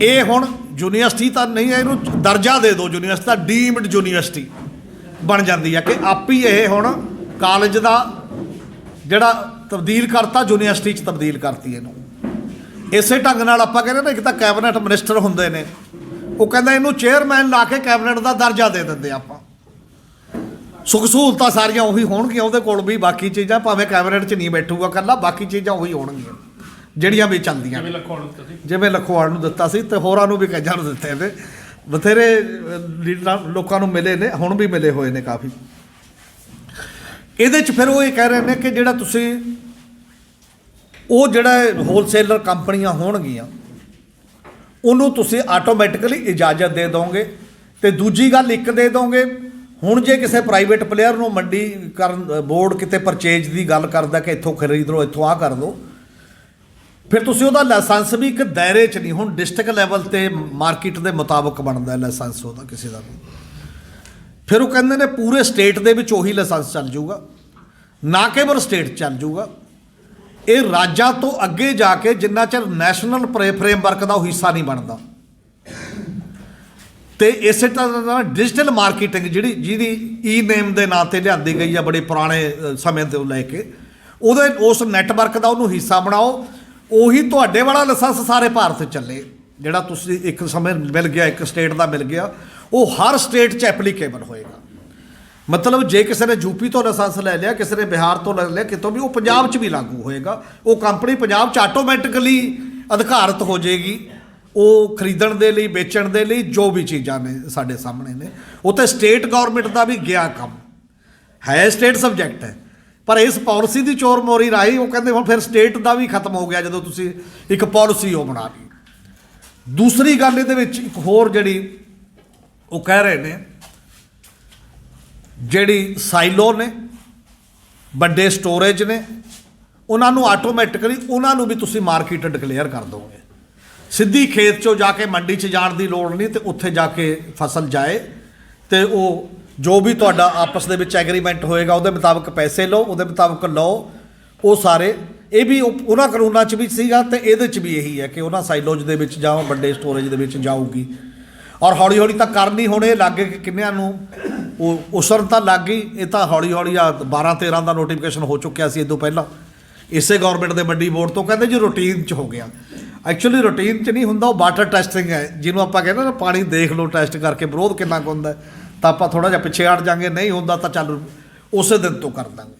ਇਹ ਹੁਣ ਯੂਨੀਵਰਸਿਟੀ ਤਾਂ ਨਹੀਂ ਹੈ, ਇਹਨੂੰ ਦਰਜਾ ਦੇ ਦਿਓ, ਯੂਨੀਵਰਸਿਟੀ ਦਾ ਡੀਮਡ ਯੂਨੀਵਰਸਿਟੀ ਬਣ ਜਾਂਦੀ ਹੈ ਕਿ ਆਪ ਹੀ ਇਹ ਹੁਣ ਕਾਲਜ ਦਾ ਜਿਹੜਾ ਤਬਦੀਲ ਕਰਤਾ, ਯੂਨੀਵਰਸਿਟੀ 'ਚ ਤਬਦੀਲ ਕਰਤੀ ਇਹਨੂੰ। ਇਸੇ ਢੰਗ ਨਾਲ ਆਪਾਂ ਕਹਿੰਦੇ ਨਾ, ਇੱਕ ਤਾਂ ਕੈਬਨਿਟ ਮਿਨਿਸਟਰ ਹੁੰਦੇ ਨੇ, ਉਹ ਕਹਿੰਦਾ ਇਹਨੂੰ ਚੇਅਰਮੈਨ ਲਾ ਕੇ ਕੈਬਨਿਟ ਦਾ ਦਰਜਾ ਦੇ ਦਿੰਦੇ ਆਪਾਂ। ਸੁੱਖ ਸਹੂਲਤਾਂ ਸਾਰੀਆਂ ਉਹੀ ਹੋਣਗੀਆਂ ਉਹਦੇ ਕੋਲ ਵੀ ਬਾਕੀ ਚੀਜ਼ਾਂ ਭਾਵੇਂ ਕੈਬਨਿਟ 'ਚ ਨਹੀਂ ਬੈਠੂਗਾ ਕੱਲਾ ਬਾਕੀ ਚੀਜ਼ਾਂ ਉਹੀ ਹੋਣਗੀਆਂ ਜਿਹੜੀਆਂ ਵੀ ਚੱਲਦੀਆਂ ਨੇ। ਜਿਵੇਂ ਲਖਵਾਉਣ ਦਿੱਤਾ ਸੀ ਜਿਵੇਂ ਲਖਵਾੜ ਨੂੰ ਦਿੱਤਾ ਸੀ ਤੇ ਹੋਰਾਂ ਨੂੰ ਵੀ ਕਈਆਂ ਨੂੰ ਦਿੱਤੇ ਨੇ। ਬਥੇਰੇ ਲੋਕਾਂ ਨੂੰ ਮਿਲੇ ਨੇ ਹੁਣ ਵੀ ਮਿਲੇ ਹੋਏ ਨੇ ਕਾਫੀ। ਇਹਦੇ ਚ ਫਿਰ ਉਹ ਇਹ ਕਹਿ ਰਹੇ ਨੇ ਕਿ ਜਿਹੜਾ ਤੁਸੀਂ ਉਹ ਜਿਹੜਾ ਹੋਲਸੇਲਰ ਕੰਪਨੀਆਂ ਹੋਣਗੀਆਂ ਉਹਨੂੰ ਤੁਸੀਂ ਆਟੋਮੈਟਿਕਲੀ ਇਜਾਜ਼ਤ ਦੇ ਦੋਗੇ ਤੇ ਦੂਜੀ ਗੱਲ ਇੱਕ ਦੇ ਦੋਗੇ ਹੁਣ ਜੇ ਕਿਸੇ ਪ੍ਰਾਈਵੇਟ ਪਲੇਅਰ ਨੂੰ ਮੰਡੀ ਕਰਨ ਬੋਰਡ ਕਿਤੇ ਪਰਚੇਜ ਦੀ ਗੱਲ ਕਰਦਾ ਕਿ ਇੱਥੋਂ ਖਰੀਦ ਲਓ, ਇੱਥੋਂ ਆ ਕਰ ਲਓ, ਫਿਰ ਤੁਸੀਂ ਉਹਦਾ ਲਾਇਸੈਂਸ ਵੀ ਇੱਕ ਦਾਇਰੇ 'ਚ ਨਹੀਂ, ਹੁਣ ਡਿਸਟ੍ਰਿਕਟ ਲੈਵਲ ਤੇ ਮਾਰਕੀਟ ਦੇ ਮੁਤਾਬਕ ਬਣਦਾ ਲਾਇਸੈਂਸ ਉਹਦਾ ਕਿਸੇ ਦਾ ਵੀ। ਫਿਰ ਉਹ ਕਹਿੰਦੇ ਨੇ ਪੂਰੇ ਸਟੇਟ ਦੇ ਵਿੱਚ ਉਹੀ ਲਾਇਸੈਂਸ ਚੱਲ ਜਾਊਗਾ, ਨਾ ਕੇਵਲ ਸਟੇਟ ਚੱਲ ਜਾਊਗਾ, ਇਹ ਰਾਜਾਂ ਤੋਂ ਅੱਗੇ ਜਾ ਕੇ ਜਿੰਨਾ ਚਿਰ ਨੈਸ਼ਨਲ ਫਰੇਮਵਰਕ ਦਾ ਉਹ ਹਿੱਸਾ ਨਹੀਂ ਬਣਦਾ। ਤੇ ਇਸੇ ਤਰ੍ਹਾਂ ਨਾਲ ਡਿਜੀਟਲ ਮਾਰਕੀਟਿੰਗ ਜਿਹੜੀ, ਜਿਹਦੀ ਈ ਨੇਮ ਦੇ ਨਾਂ ਤੇ ਲਿਆਂਦੀ ਗਈ ਆ ਬੜੇ ਪੁਰਾਣੇ ਸਮੇਂ ਤੋਂ ਲੈ ਕੇ, ਉਹਦੇ, ਉਸ ਨੈਟਵਰਕ ਦਾ ਉਹਨੂੰ ਹਿੱਸਾ ਬਣਾਓ, ਉਹੀ ਤੁਹਾਡੇ ਵਾਲਾ ਲਾਇਸੈਂਸ ਸਾਰੇ ਭਾਰਤ ਚੱਲੇ। ਜਿਹੜਾ ਤੁਸੀਂ ਇੱਕ ਸਮੇਂ ਮਿਲ ਗਿਆ, ਇੱਕ ਸਟੇਟ ਦਾ ਮਿਲ ਗਿਆ, ਉਹ ਹਰ ਸਟੇਟ 'ਚ ਐਪਲੀਕੇਬਲ ਹੋਏਗਾ। ਮਤਲਬ ਜੇ ਕਿਸੇ ਨੇ ਯੂਪੀ ਤੋਂ ਲਾਇਸੈਂਸ ਲੈ ਲਿਆ, ਕਿਸੇ ਨੇ ਬਿਹਾਰ ਤੋਂ ਲੈ ਲਿਆ, ਕਿਤੋਂ ਵੀ, ਉਹ ਪੰਜਾਬ 'ਚ ਵੀ ਲਾਗੂ ਹੋਏਗਾ। ਉਹ ਕੰਪਨੀ ਪੰਜਾਬ 'ਚ ਆਟੋਮੈਟਿਕਲੀ ਅਧਿਕਾਰਤ ਹੋ ਜਾਏਗੀ। ਉਹ ਖਰੀਦਣ ਦੇ ਲਈ, ਵੇਚਣ ਦੇ ਲਈ ਜੋ ਵੀ ਚੀਜ਼ਾਂ ਨੇ ਸਾਡੇ ਸਾਹਮਣੇ ਨੇ, ਉਹ ਤੇ ਸਟੇਟ ਗਵਰਨਮੈਂਟ ਦਾ ਵੀ ਗਿਆ ਕੰਮ। ਹੈ ਸਟੇਟ ਸਬਜੈਕਟ ਹੈ। ਪਰ ਇਸ ਪਾਲਿਸੀ ਦੀ ਚੋਰ ਮੋਰੀ ਰਾਹੀਂ ਉਹ ਕਹਿੰਦੇ ਹੁਣ ਫਿਰ ਸਟੇਟ ਦਾ ਵੀ ਖਤਮ ਹੋ ਗਿਆ ਜਦੋਂ ਤੁਸੀਂ ਇੱਕ ਪਾਲਿਸੀ ਉਹ ਬਣਾ ਲਈ। ਦੂਸਰੀ ਗੱਲ ਇਹਦੇ ਵਿੱਚ ਇੱਕ ਹੋਰ ਜਿਹੜੀ ਉਹ ਕਹਿ ਰਹੇ ਨੇ, ਜਿਹੜੀ ਸਾਈਲੋ ਨੇ, ਵੱਡੇ ਸਟੋਰੇਜ ਨੇ, ਉਹਨਾਂ ਨੂੰ ਆਟੋਮੈਟਿਕਲੀ ਉਹਨਾਂ ਨੂੰ ਵੀ ਤੁਸੀਂ ਮਾਰਕੀਟ ਡਿਕਲੇਅਰ ਕਰ ਦੋਗੇ। ਸਿੱਧੀ ਖੇਤ ਚੋਂ ਜਾ ਕੇ ਮੰਡੀ 'ਚ ਜਾਣ ਦੀ ਲੋੜ ਨਹੀਂ ਤੇ ਉੱਥੇ ਜਾ ਕੇ ਫਸਲ ਜਾਏ ਤੇ ਉਹ ਜੋ ਵੀ ਤੁਹਾਡਾ ਆਪਸ ਦੇ ਵਿੱਚ ਐਗਰੀਮੈਂਟ ਹੋਏਗਾ ਉਹਦੇ ਮੁਤਾਬਕ ਪੈਸੇ ਲਓ, ਉਹਦੇ ਮੁਤਾਬਕ ਲਓ, ਉਹ ਸਾਰੇ। ਇਹ ਵੀ ਉਹ- ਉਹਨਾਂ ਕਾਨੂੰਨਾਂ 'ਚ ਵੀ ਸੀਗਾ ਤੇ ਇਹਦੇ 'ਚ ਵੀ ਇਹੀ ਹੈ ਕਿ ਉਹਨਾਂ ਸਾਈਲੋਜ ਦੇ ਵਿੱਚ ਜਾਂ ਵੱਡੇ ਸਟੋਰੇਜ ਦੇ ਵਿੱਚ ਜਾਊਗੀ। ਔਰ ਹੌਲੀ ਹੌਲੀ ਤਾਂ ਕਰਨੀ ਹੁਣ ਇਹ ਲੱਗੇ ਕਿ ਕਿੰਨਿਆਂ ਨੂੰ ਉਹ ਉਸਰਨ ਤਾਂ ਲੱਗ ਗਈ। ਇਹ ਤਾਂ ਹੌਲੀ ਹੌਲੀ ਆ 12 13 ਦਾ ਨੋਟੀਫਿਕੇਸ਼ਨ ਹੋ ਚੁੱਕਿਆ ਸੀ ਇਹ ਤੋਂ ਪਹਿਲਾਂ। ਇਸੇ ਗਵਰਨਮੈਂਟ ਦੇ ਵੱਡੀ ਬੋਰਡ ਤੋਂ ਕਹਿੰਦੇ ਜੀ ਰੂਟੀਨ 'ਚ ਹੋ ਗਿਆ। ਐਕਚੁਅਲੀ ਰੂਟੀਨ 'ਚ ਨਹੀਂ ਹੁੰਦਾ, ਉਹ ਵਾਟਰ ਟੈਸਟਿੰਗ ਹੈ। ਜਿਹਨੂੰ ਆਪਾਂ ਕਹਿੰਦੇ ਨਾ ਪਾਣੀ ਦੇਖ ਲਓ ਟੈਸਟ ਕਰਕੇ ਵਿਰੋਧ ਕਿੰਨਾ ਕੁ ਹੁੰਦਾ ਤਾਂ ਆਪਾਂ ਥੋੜਾ ਜਿਹਾ ਪਿੱਛੇ ਹਟ ਜਾਾਂਗੇ, ਨਹੀਂ ਹੁੰਦਾ ਤਾਂ ਚੱਲ ਉਸੇ ਦਿਨ ਤੋਂ ਕਰ ਦਾਂਗੇ।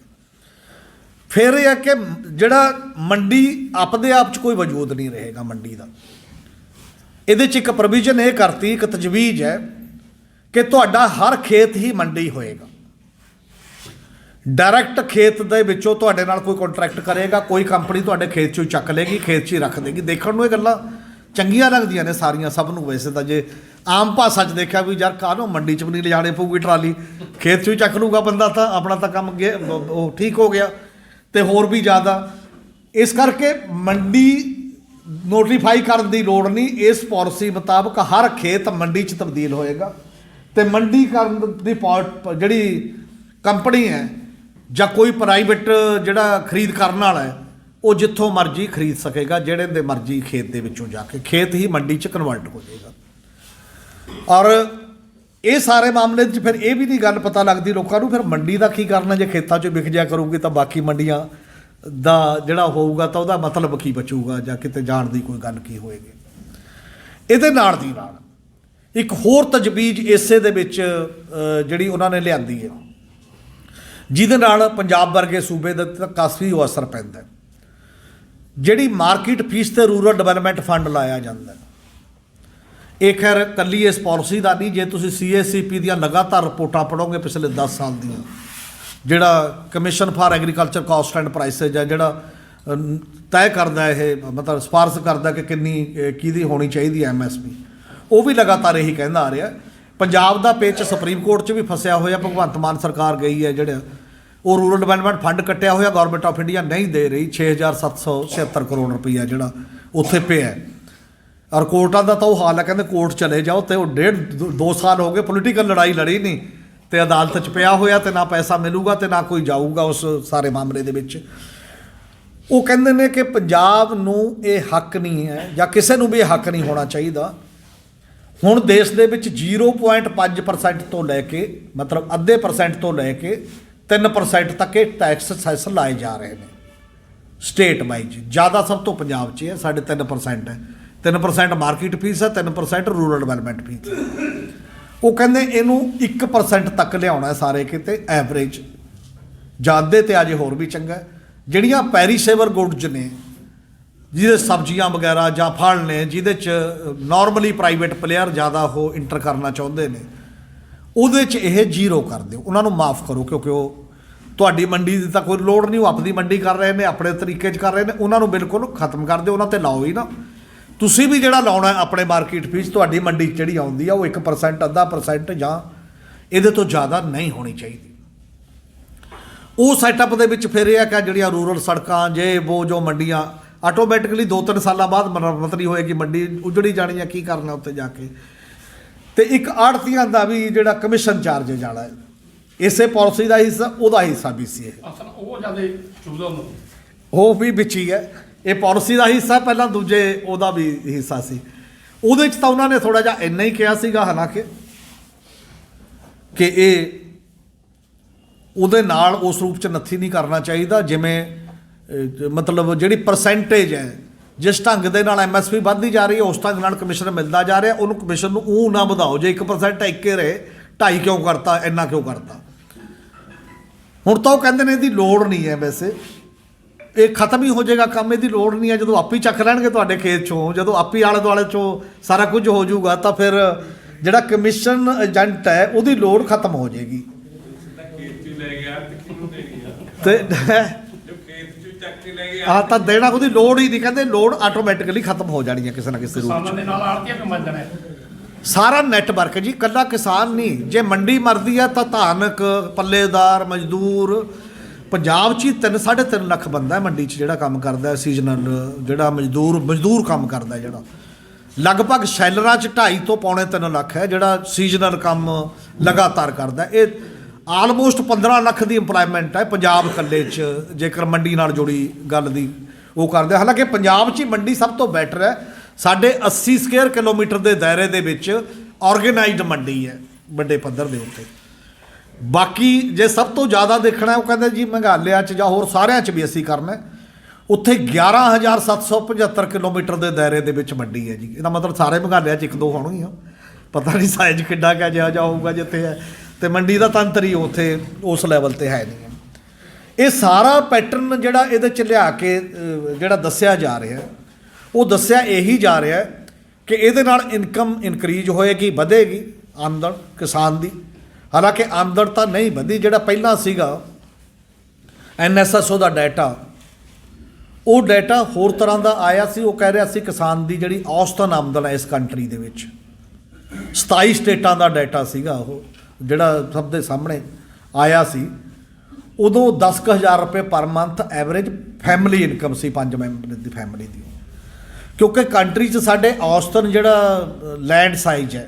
ਫਿਰ ਇਹ ਹੈ ਕਿ ਜਿਹੜਾ ਮੰਡੀ ਆਪਦੇ ਆਪ 'ਚ ਕੋਈ ਵਜੂਦ ਨਹੀਂ ਰਹੇਗਾ ਮੰਡੀ ਦਾ। ਇਹਦੇ 'ਚ ਇੱਕ ਪ੍ਰੋਵੀਜ਼ਨ ਇਹ ਕਰਤੀ, ਇੱਕ ਤਜਵੀਜ਼ ਹੈ ਕਿ ਤੁਹਾਡਾ ਹਰ ਖੇਤ ਹੀ ਮੰਡੀ ਹੋਏਗਾ। ਡਾਇਰੈਕਟ ਖੇਤ ਦੇ ਵਿੱਚੋਂ ਤੁਹਾਡੇ ਨਾਲ ਕੋਈ ਕੰਟਰੈਕਟ ਕਰੇਗਾ, ਕੋਈ ਕੰਪਨੀ ਤੁਹਾਡੇ ਖੇਤ 'ਚੋਂ ਹੀ ਚੱਕ ਲੇਗੀ, ਖੇਤ 'ਚ ਹੀ ਰੱਖ ਦੇਗੀ। ਦੇਖਣ ਨੂੰ ਇਹ ਗੱਲਾਂ ਚੰਗੀਆਂ ਲੱਗਦੀਆਂ ਨੇ ਸਾਰੀਆਂ, ਸਭ ਨੂੰ ਵੈਸੇ ਤਾਂ ਜੇ ਆਮ ਭਾਸ਼ਾ 'ਚ ਦੇਖਿਆ ਵੀ ਯਾਰ ਕਾਹਨੂੰ ਮੰਡੀ 'ਚ ਵੀ ਨਹੀਂ ਲਿਜਾਣੇ ਪਊਗੀ ਟਰਾਲੀ, ਖੇਤ 'ਚੋਂ ਹੀ ਚੱਕ ਲੂਗਾ ਬੰਦਾ ਤਾਂ, ਆਪਣਾ ਤਾਂ ਕੰਮ ਗਿਆ- ਉਹ ਠੀਕ ਹੋ ਗਿਆ। ਤੇ ਹੋਰ ਵੀ ਜ਼ਿਆਦਾ। ਇਸ ਕਰਕੇ ਮੰਡੀ ਨੋਟੀਫਾਈ ਕਰਨ ਦੀ ਲੋੜ ਨਹੀਂ, ਇਸ ਪਾਲਿਸੀ ਮੁਤਾਬਕ ਹਰ ਖੇਤ ਮੰਡੀ 'ਚ ਤਬਦੀਲ ਹੋਏਗਾ। ਤੇ ਮੰਡੀ ਕਰਨ ਦੀ ਪਾ- ਜਿਹੜੀ ਕੰਪਨੀ ਹੈ ਜਾਂ ਕੋਈ ਪ੍ਰਾਈਵੇਟ ਜਿਹੜਾ ਖਰੀਦ ਕਰਨ ਵਾਲਾ ਹੈ, ਉਹ ਜਿੱਥੋਂ ਮਰਜ਼ੀ ਖਰੀਦ ਸਕੇਗਾ, ਜਿਹੜੇ ਦੇ ਮਰਜ਼ੀ ਖੇਤ ਦੇ ਵਿੱਚੋਂ ਜਾ ਕੇ। ਖੇਤ ਹੀ ਮੰਡੀ 'ਚ ਕਨਵਰਟ ਹੋ ਜਾਏਗਾ। ਔਰ ਇਹ ਸਾਰੇ ਮਾਮਲੇ 'ਚ ਫਿਰ ਇਹ ਵੀ ਨਹੀਂ ਗੱਲ ਪਤਾ ਲੱਗਦੀ ਲੋਕਾਂ ਨੂੰ, ਫਿਰ ਮੰਡੀ ਦਾ ਕੀ ਕਰਨਾ ਜੇ ਖੇਤਾਂ 'ਚ ਵਿਕ ਜਾਇਆ ਕਰੂਗੀ ਤਾਂ ਬਾਕੀ ਮੰਡੀਆਂ ਦਾ ਜਿਹੜਾ ਹੋਊਗਾ ਤਾਂ ਉਹਦਾ ਮਤਲਬ ਕੀ ਬਚੂਗਾ, ਜਾਂ ਕਿਤੇ ਜਾਣ ਦੀ ਕੋਈ ਗੱਲ ਕੀ ਹੋਏਗੀ? ਇਹਦੇ ਨਾਲ ਦੀ ਨਾਲ ਇੱਕ ਹੋਰ ਤਜਵੀਜ਼ ਇਸੇ ਦੇ ਵਿੱਚ ਜਿਹੜੀ ਉਹਨਾਂ ਨੇ ਲਿਆਂਦੀ ਹੈ। ਜਿਹਦੇ ਨਾਲ ਪੰਜਾਬ ਵਰਗੇ ਸੂਬੇ ਦੇ ਤਾਂ ਕਾਫੀ ਉਹ ਅਸਰ ਪੈਂਦਾ ਜਿਹੜੀ ਮਾਰਕੀਟ ਫੀਸ ਤੇ ਰੂਰਲ ਡਿਵੈਲਪਮੈਂਟ ਫੰਡ ਲਾਇਆ ਜਾਂਦਾ ਇਹ ਖੈਰ ਕੱਲੀ ਇਸ ਪਾਲਿਸੀ ਦਾ ਨਹੀਂ, ਜੇ ਤੁਸੀਂ ਸੀਐਸਸੀਪੀ ਦੀਆਂ ਲਗਾਤਾਰ ਰਿਪੋਰਟਾਂ ਪੜੋਗੇ ਪਿਛਲੇ 10 ਸਾਲ ਦੀਆਂ, ਜਿਹੜਾ commission for agriculture cost and prices ਹੈ, ਜਿਹੜਾ ਤੈਅ ਕਰਦਾ ਇਹ, ਮਤਲਬ ਸਿਫਾਰਸ਼ ਕਰਦਾ ਕਿ ਕਿੰਨੀ ਕਿਹਦੀ ਹੋਣੀ ਚਾਹੀਦੀ ਹੈ ਐਮਐਸਪੀ ਉਹ ਵੀ ਲਗਾਤਾਰ ਇਹੀ ਕਹਿੰਦਾ ਆ ਰਿਹਾ। ਪੰਜਾਬ ਦਾ ਪੇਚ ਸੁਪਰੀਮ ਕੋਰਟ 'ਚ ਵੀ ਫਸਿਆ ਹੋਇਆ, ਭਗਵੰਤ ਮਾਨ ਸਰਕਾਰ ਗਈ ਹੈ ਜਿਹੜਾ, ਉਹ ਰੂਰਲ ਡਿਵੈਲਪਮੈਂਟ ਫੰਡ ਕੱਟਿਆ ਹੋਇਆ ਗਵਰਨਮੈਂਟ ਆਫ ਇੰਡੀਆ ਨਹੀਂ ਦੇ ਰਹੀ 6776 ਕਰੋੜ ਰੁਪਈਆ ਜਿਹੜਾ ਉੱਥੇ ਪਿਆ। ਔਰ ਕੋਰਟਾਂ ਦਾ ਤਾਂ ਉਹ ਹਾਲ ਹੈ, ਕਹਿੰਦੇ ਕੋਰਟ ਚਲੇ ਜਾਓ ਤੇ ਉਹ ਡੇਢ, ਦੋ- ਦੋ ਸਾਲ ਹੋ ਗਏ ਪੋਲੀਟੀਕਲ ਲੜਾਈ ਲੜੀ ਨਹੀਂ, ਤੇ ਅਦਾਲਤ 'ਚ ਪਿਆ ਹੋਇਆ ਤੇ ਨਾ ਪੈਸਾ ਮਿਲੂਗਾ ਤੇ ਨਾ ਕੋਈ ਜਾਊਗਾ ਉਸ ਸਾਰੇ ਮਾਮਲੇ ਦੇ ਵਿੱਚ। ਉਹ ਕਹਿੰਦੇ ਨੇ ਕਿ ਪੰਜਾਬ ਨੂੰ ਇਹ ਹੱਕ ਨਹੀਂ ਹੈ ਜਾਂ ਕਿਸੇ ਨੂੰ ਵੀ ਇਹ ਹੱਕ ਨਹੀਂ ਹੋਣਾ ਚਾਹੀਦਾ। ਹੁਣ ਦੇਸ਼ ਦੇ ਵਿੱਚ 0.5% ਤੋਂ ਲੈ ਕੇ, ਮਤਲਬ ਅੱਧੇ ਪਰਸੈਂਟ ਤੋਂ ਲੈ ਕੇ 3% ਤੱਕ ਇਹ ਟੈਕਸ ਸੈਸ ਲਾਏ ਜਾ ਰਹੇ ਨੇ। ਸਟੇਟ ਵਾਈਜ਼ ਜ਼ਿਆਦਾ ਸਭ ਤੋਂ ਪੰਜਾਬ 'ਚ ਹੈ, ਸਾਡੇ 3% ਹੈ। 3% ਮਾਰਕੀਟ ਫੀਸ ਹੈ 3% ਰੂਰਲ ਡਿਵੈਲਪਮੈਂਟ ਫੀਸ ਉਹ ਕਹਿੰਦੇ ਇਹਨੂੰ 1% ਤੱਕ ਲਿਆਉਣਾ ਸਾਰੇ ਕਿਤੇ ਐਵਰੇਜ ਜਾਂਦੇ ਤੇ ਅਜੇ ਹੋਰ ਵੀ ਚੰਗਾ ਜਿਹੜੀਆਂ ਪੈਰੀਸ਼ੇਬਲ ਗੁੱਡਜ਼ ਨੇ ਜਿਹਦੇ ਸਬਜ਼ੀਆਂ ਵਗੈਰਾ ਜਾਂ ਫਲ ਨੇ, ਜਿਹਦੇ ਚ ਨਾਰਮਲੀ ਪ੍ਰਾਈਵੇਟ ਪਲੇਅਰ ਜ਼ਿਆਦਾ ਉਹ ਇੰਟਰ ਕਰਨਾ ਚਾਹੁੰਦੇ ਨੇ, ਉਹਦੇ ਚ ਇਹ ਜ਼ੀਰੋ ਕਰ ਦਿਓ। ਉਹਨਾਂ ਨੂੰ ਮਾਫ ਕਰੋ ਕਿਉਂਕਿ ਉਹ ਤੁਹਾਡੀ ਮੰਡੀ ਦੀ ਤਾਂ ਕੋਈ ਲੋੜ ਨਹੀਂ, ਉਹ ਆਪਣੀ ਮੰਡੀ ਕਰ ਰਹੇ ਨੇ, ਆਪਣੇ ਤਰੀਕੇ 'ਚ ਕਰ ਰਹੇ ਨੇ, ਉਹਨਾਂ ਨੂੰ ਬਿਲਕੁਲ ਖਤਮ ਕਰ ਦਿਓ, ਉਹਨਾਂ ਤੇ ਲਾਓ ਹੀ ਨਾ। ਤੁਸੀਂ ਵੀ ਜਿਹੜਾ ਲਾਉਣਾ ਆਪਣੇ ਮਾਰਕੀਟ ਫੀਸ ਤੁਹਾਡੀ ਮੰਡੀ 'ਚ ਜਿਹੜੀ ਆਉਂਦੀ ਆ, ਉਹ 1% ਅੱਧਾ ਪਰਸੈਂਟ ਜਾਂ ਇਹਦੇ ਤੋਂ ਜ਼ਿਆਦਾ ਨਹੀਂ ਹੋਣੀ ਚਾਹੀਦੀ। ਉਹ ਸੈਟਅਪ ਦੇ ਵਿੱਚ ਫਿਰ ਇਹ ਹੈ ਕਿ ਜਿਹੜੀਆਂ ਰੂਰਲ ਸੜਕਾਂ, ਜੇ ਉਹ ਜੋ ਮੰਡੀਆਂ ਆਟੋਮੈਟਿਕਲੀ 2-3 ਸਾਲਾਂ ਬਾਅਦ ਮੁਰੰਮਤ ਨਹੀਂ ਹੋਏਗੀ ਮੰਡੀ ਉਜੜੀ ਜਾਣੀ ਹੈ ਕੀ ਕਰਨਾ ਉੱਤੇ ਜਾ ਕੇ। ਤੇ ਇੱਕ ਆੜਤੀਆਂ ਦਾ ਵੀ ਜਿਹੜਾ ਕਮਿਸ਼ਨ ਚਾਰਜ ਜਾਣਾ ਹੈ। ਇਸੇ ਪਾਲਿਸੀ ਦਾ ਹਿੱਸਾ ਉਹਦਾ ਹਿੱਸਾ ਵੀ ਸੀ ਇਹ। ਅਸਲ ਉਹ ਜ਼ਿਆਦਾ ਚੂਜ਼ਾ ਨੂੰ ਉਹ ਵੀ ਵਿੱਚ ਹੀ ਹੈ। ਇਹ ਪਾਲਿਸੀ ਦਾ ਹਿੱਸਾ ਪਹਿਲਾਂ ਦੂਜੇ ਉਹਦਾ ਵੀ ਹਿੱਸਾ ਸੀ। ਉਹਦੇ ਚ ਤਾਂ ਉਹਨਾਂ ਨੇ ਥੋੜਾ ਜਿਹਾ ਇੰਨਾ ਹੀ ਕਿਹਾ ਸੀਗਾ ਹਾਲਾਂਕਿ ਕਿ ਇਹ ਉਹਦੇ ਨਾਲ ਉਸ ਰੂਪ ਚ ਨੱਥੀ ਨਹੀਂ ਕਰਨਾ ਚਾਹੀਦਾ ਜਿਵੇਂ ਮਤਲਬ ਜਿਹੜੀ ਪਰਸੈਂਟੇਜ ਹੈ ਜਿਸ ਢੰਗ ਦੇ ਨਾਲ ਐਮਐਸਪੀ ਵੱਧਦੀ ਜਾ ਰਹੀ ਹੈ ਉਸ ਢੰਗ ਨਾਲ ਕਮਿਸ਼ਨ ਮਿਲਦਾ ਜਾ ਰਿਹਾ ਉਹਨੂੰ ਕਮਿਸ਼ਨ ਨੂੰ ਉਹ ਨਾ ਵਧਾਓ ਜੇ 1% ਟੈਕੇ ਰਹੇ 2.5 ਕਿਉਂ ਕਰਤਾ ਇੰਨਾ ਕਿਉਂ ਕਰਤਾ? ਹੁਣ ਤਾਂ ਉਹ ਕਹਿੰਦੇ ਨੇ ਇਹਦੀ ਲੋੜ ਨਹੀਂ ਹੈ ਵੈਸੇ। ਇਹ ਖਤਮ ਹੀ ਹੋ ਜਾਏਗਾ ਕੰਮ ਇਹਦੀ ਲੋੜ ਨਹੀਂ ਹੈ ਜਦੋਂ ਆਪੇ ਹੀ ਚੱਕ ਲੈਣਗੇ ਤੁਹਾਡੇ ਖੇਤ ਚੋਂ ਜਦੋਂ ਆਪੇ ਹੀ ਆਲੇ ਦੁਆਲੇ ਚੋਂ ਸਾਰਾ ਕੁਝ ਹੋ ਜਾਊਗਾ ਤਾਂ ਫਿਰ ਜਿਹੜਾ ਕਮਿਸ਼ਨ ਏਜੰਟ ਹੈ ਉਹਦੀ ਲੋੜ ਖਤਮ ਹੋ ਜਾਏਗੀ। ਤੇ ਕਿਹਨੂੰ ਦੇ ਗਿਆ ਤੇ ਜੋ ਖੇਤ ਚ ਚੱਕ ਕੇ ਲੈ ਗਿਆ ਆ ਤਾਂ ਦੇਣਾ ਉਹਦੀ ਲੋੜ ਹੀ ਨਹੀਂ ਕਹਿੰਦੇ ਲੋੜ ਆਟੋਮੈਟਿਕਲੀ ਖਤਮ ਹੋ ਜਾਣੀ ਹੈ ਕਿਸੇ ਨਾ ਕਿਸੇ ਰੂਪ 'ਚ ਕਿਸਾਨਾਂ ਦੇ ਨਾਲ ਆੜਤੀਆਂ ਵੀ ਮੰਜਣ ਹੈ? ਸਾਰਾ ਨੈਟਵਰਕ ਜੀ ਕੱਲਾ ਕਿਸਾਨ ਨਹੀਂ। ਜੇ ਮੰਡੀ ਮਰਦੀ ਹੈ ਤਾਂ ਧਾਨਕ ਪੱਲੇਦਾਰ ਮਜ਼ਦੂਰ ਪੰਜਾਬ 'ਚ ਹੀ 3 3.5 ਲੱਖ ਬੰਦਾ ਹੈ ਮੰਡੀ 'ਚ ਜਿਹੜਾ ਕੰਮ ਕਰਦਾ ਹੈ ਸੀਜ਼ਨਲ ਜਿਹੜਾ ਮਜ਼ਦੂਰ ਮਜ਼ਦੂਰ ਕੰਮ ਕਰਦਾ ਹੈ ਜਿਹੜਾ। ਲਗਭਗ ਸ਼ੈਲਰਾਂ 'ਚ 2.5 ਤੋਂ ਪੌਣੇ 3 ਲੱਖ ਹੈ ਜਿਹੜਾ ਸੀਜ਼ਨਲ ਕੰਮ ਲਗਾਤਾਰ ਕਰਦਾ ਹੈ। ਇਹ ਆਲਮੋਸਟ 15 ਲੱਖ ਦੀ EMPLOYMENT ਹੈ ਪੰਜਾਬ ਇਕੱਲੇ 'ਚ, ਜੇਕਰ ਮੰਡੀ ਨਾਲ ਜੁੜੀ ਗੱਲ ਦੀ ਉਹ ਕਰਦੇ ਹਾਲਾਂਕਿ ਪੰਜਾਬ 'ਚ ਹੀ ਮੰਡੀ ਸਭ ਤੋਂ ਬੈਟਰ ਹੈ। ਸਾਡੇ 80 ਸਕੁਅਰ ਕਿਲੋਮੀਟਰ ਦੇ ਦਾਇਰੇ ਦੇ ਵਿੱਚ ਆਰਗੇਨਾਈਜ਼ਡ ਮੰਡੀ ਹੈ, ਵੱਡੇ ਪੱਧਰ ਦੇ ਉੱਤੇ। ਬਾਕੀ ਜੇ ਸਭ ਤੋਂ ਜ਼ਿਆਦਾ ਦੇਖਣਾ ਉਹ ਕਹਿੰਦੇ ਜੀ ਮੇਘਾਲਿਆ 'ਚ ਜਾਂ ਹੋਰ ਸਾਰਿਆਂ 'ਚ ਵੀ ਅਸੀਂ ਕਰਨਾ ਹੈ। ਉੱਥੇ 11775 ਕਿਲੋਮੀਟਰ ਦੇ ਦਾਇਰੇ ਦੇ ਵਿੱਚ ਮੰਡੀ ਹੈ ਜੀ। ਇਹਦਾ ਮਤਲਬ ਸਾਰੇ ਮੇਘਾਲਿਆ 'ਚ ਇੱਕ ਦੋ ਹੋਣਗੀਆਂ। ਪਤਾ ਨਹੀਂ ਸਾਈਜ਼ ਕਿੱਡਾ ਕਿਆ ਜਿਹਾ ਜਿਹਾ ਹੋਊਗਾ ਜਿੱਥੇ ਹੈ। ਤੇ ਮੰਡੀ ਦਾ ਤੰਤਰ ਹੀ ਉੱਥੇ ਉਸ ਲੈਵਲ ਤੇ ਹੈ ਨਹੀਂ ਇਹ ਸਾਰਾ ਪੈਟਰਨ ਜਿਹੜਾ ਇਹਦੇ ਚ ਲਿਆ ਕੇ ਜਿਹੜਾ ਦੱਸਿਆ ਜਾ ਰਿਹਾ, ਉਹ ਦੱਸਿਆ ਇਹੀ ਜਾ ਰਿਹਾ ਕਿ ਇਹਦੇ ਨਾਲ ਇਨਕਮ ਇਨਕਰੀਜ਼ ਹੋਏਗੀ, ਵਧੇਗੀ ਆਮਦਨ ਕਿਸਾਨ ਦੀ। ਹਾਲਾਂਕਿ ਆਮਦਨ ਤਾਂ ਨਹੀਂ ਵਧੀ, ਜਿਹੜਾ ਪਹਿਲਾਂ ਸੀਗਾ ਐਨਐਸਐਸਓ ਦਾ ਡਾਟਾ ਉਹ ਡਾਟਾ ਹੋਰ ਤਰ੍ਹਾਂ ਦਾ ਆਇਆ ਸੀ, ਉਹ ਕਹਿ ਰਿਹਾ ਸੀ ਕਿਸਾਨ ਦੀ ਜਿਹੜੀ ਔਸਤਨ ਆਮਦਨ ਹੈ ਇਸ ਕੰਟਰੀ ਦੇ ਵਿੱਚ। 27 ਸਟੇਟਾਂ ਦਾ ਡਾਟਾ ਸੀਗਾ ਉਹ। ਜਿਹੜਾ ਸਭ ਦੇ ਸਾਹਮਣੇ ਆਇਆ ਸੀ, ਉਦੋਂ 10000 ਰੁਪਏ ਪਰ ਮੰਥ ਐਵਰੇਜ ਫੈਮਿਲੀ ਇਨਕਮ ਸੀ, ਪੰਜ ਮੈਂਬਰ ਦੀ ਫੈਮਿਲੀ ਦੀ। ਕਿਉਂਕਿ ਕੰਟਰੀ 'ਚ ਸਾਡੇ ਔਸਤਨ ਜਿਹੜਾ ਲੈਂਡ ਸਾਈਜ਼ ਹੈ,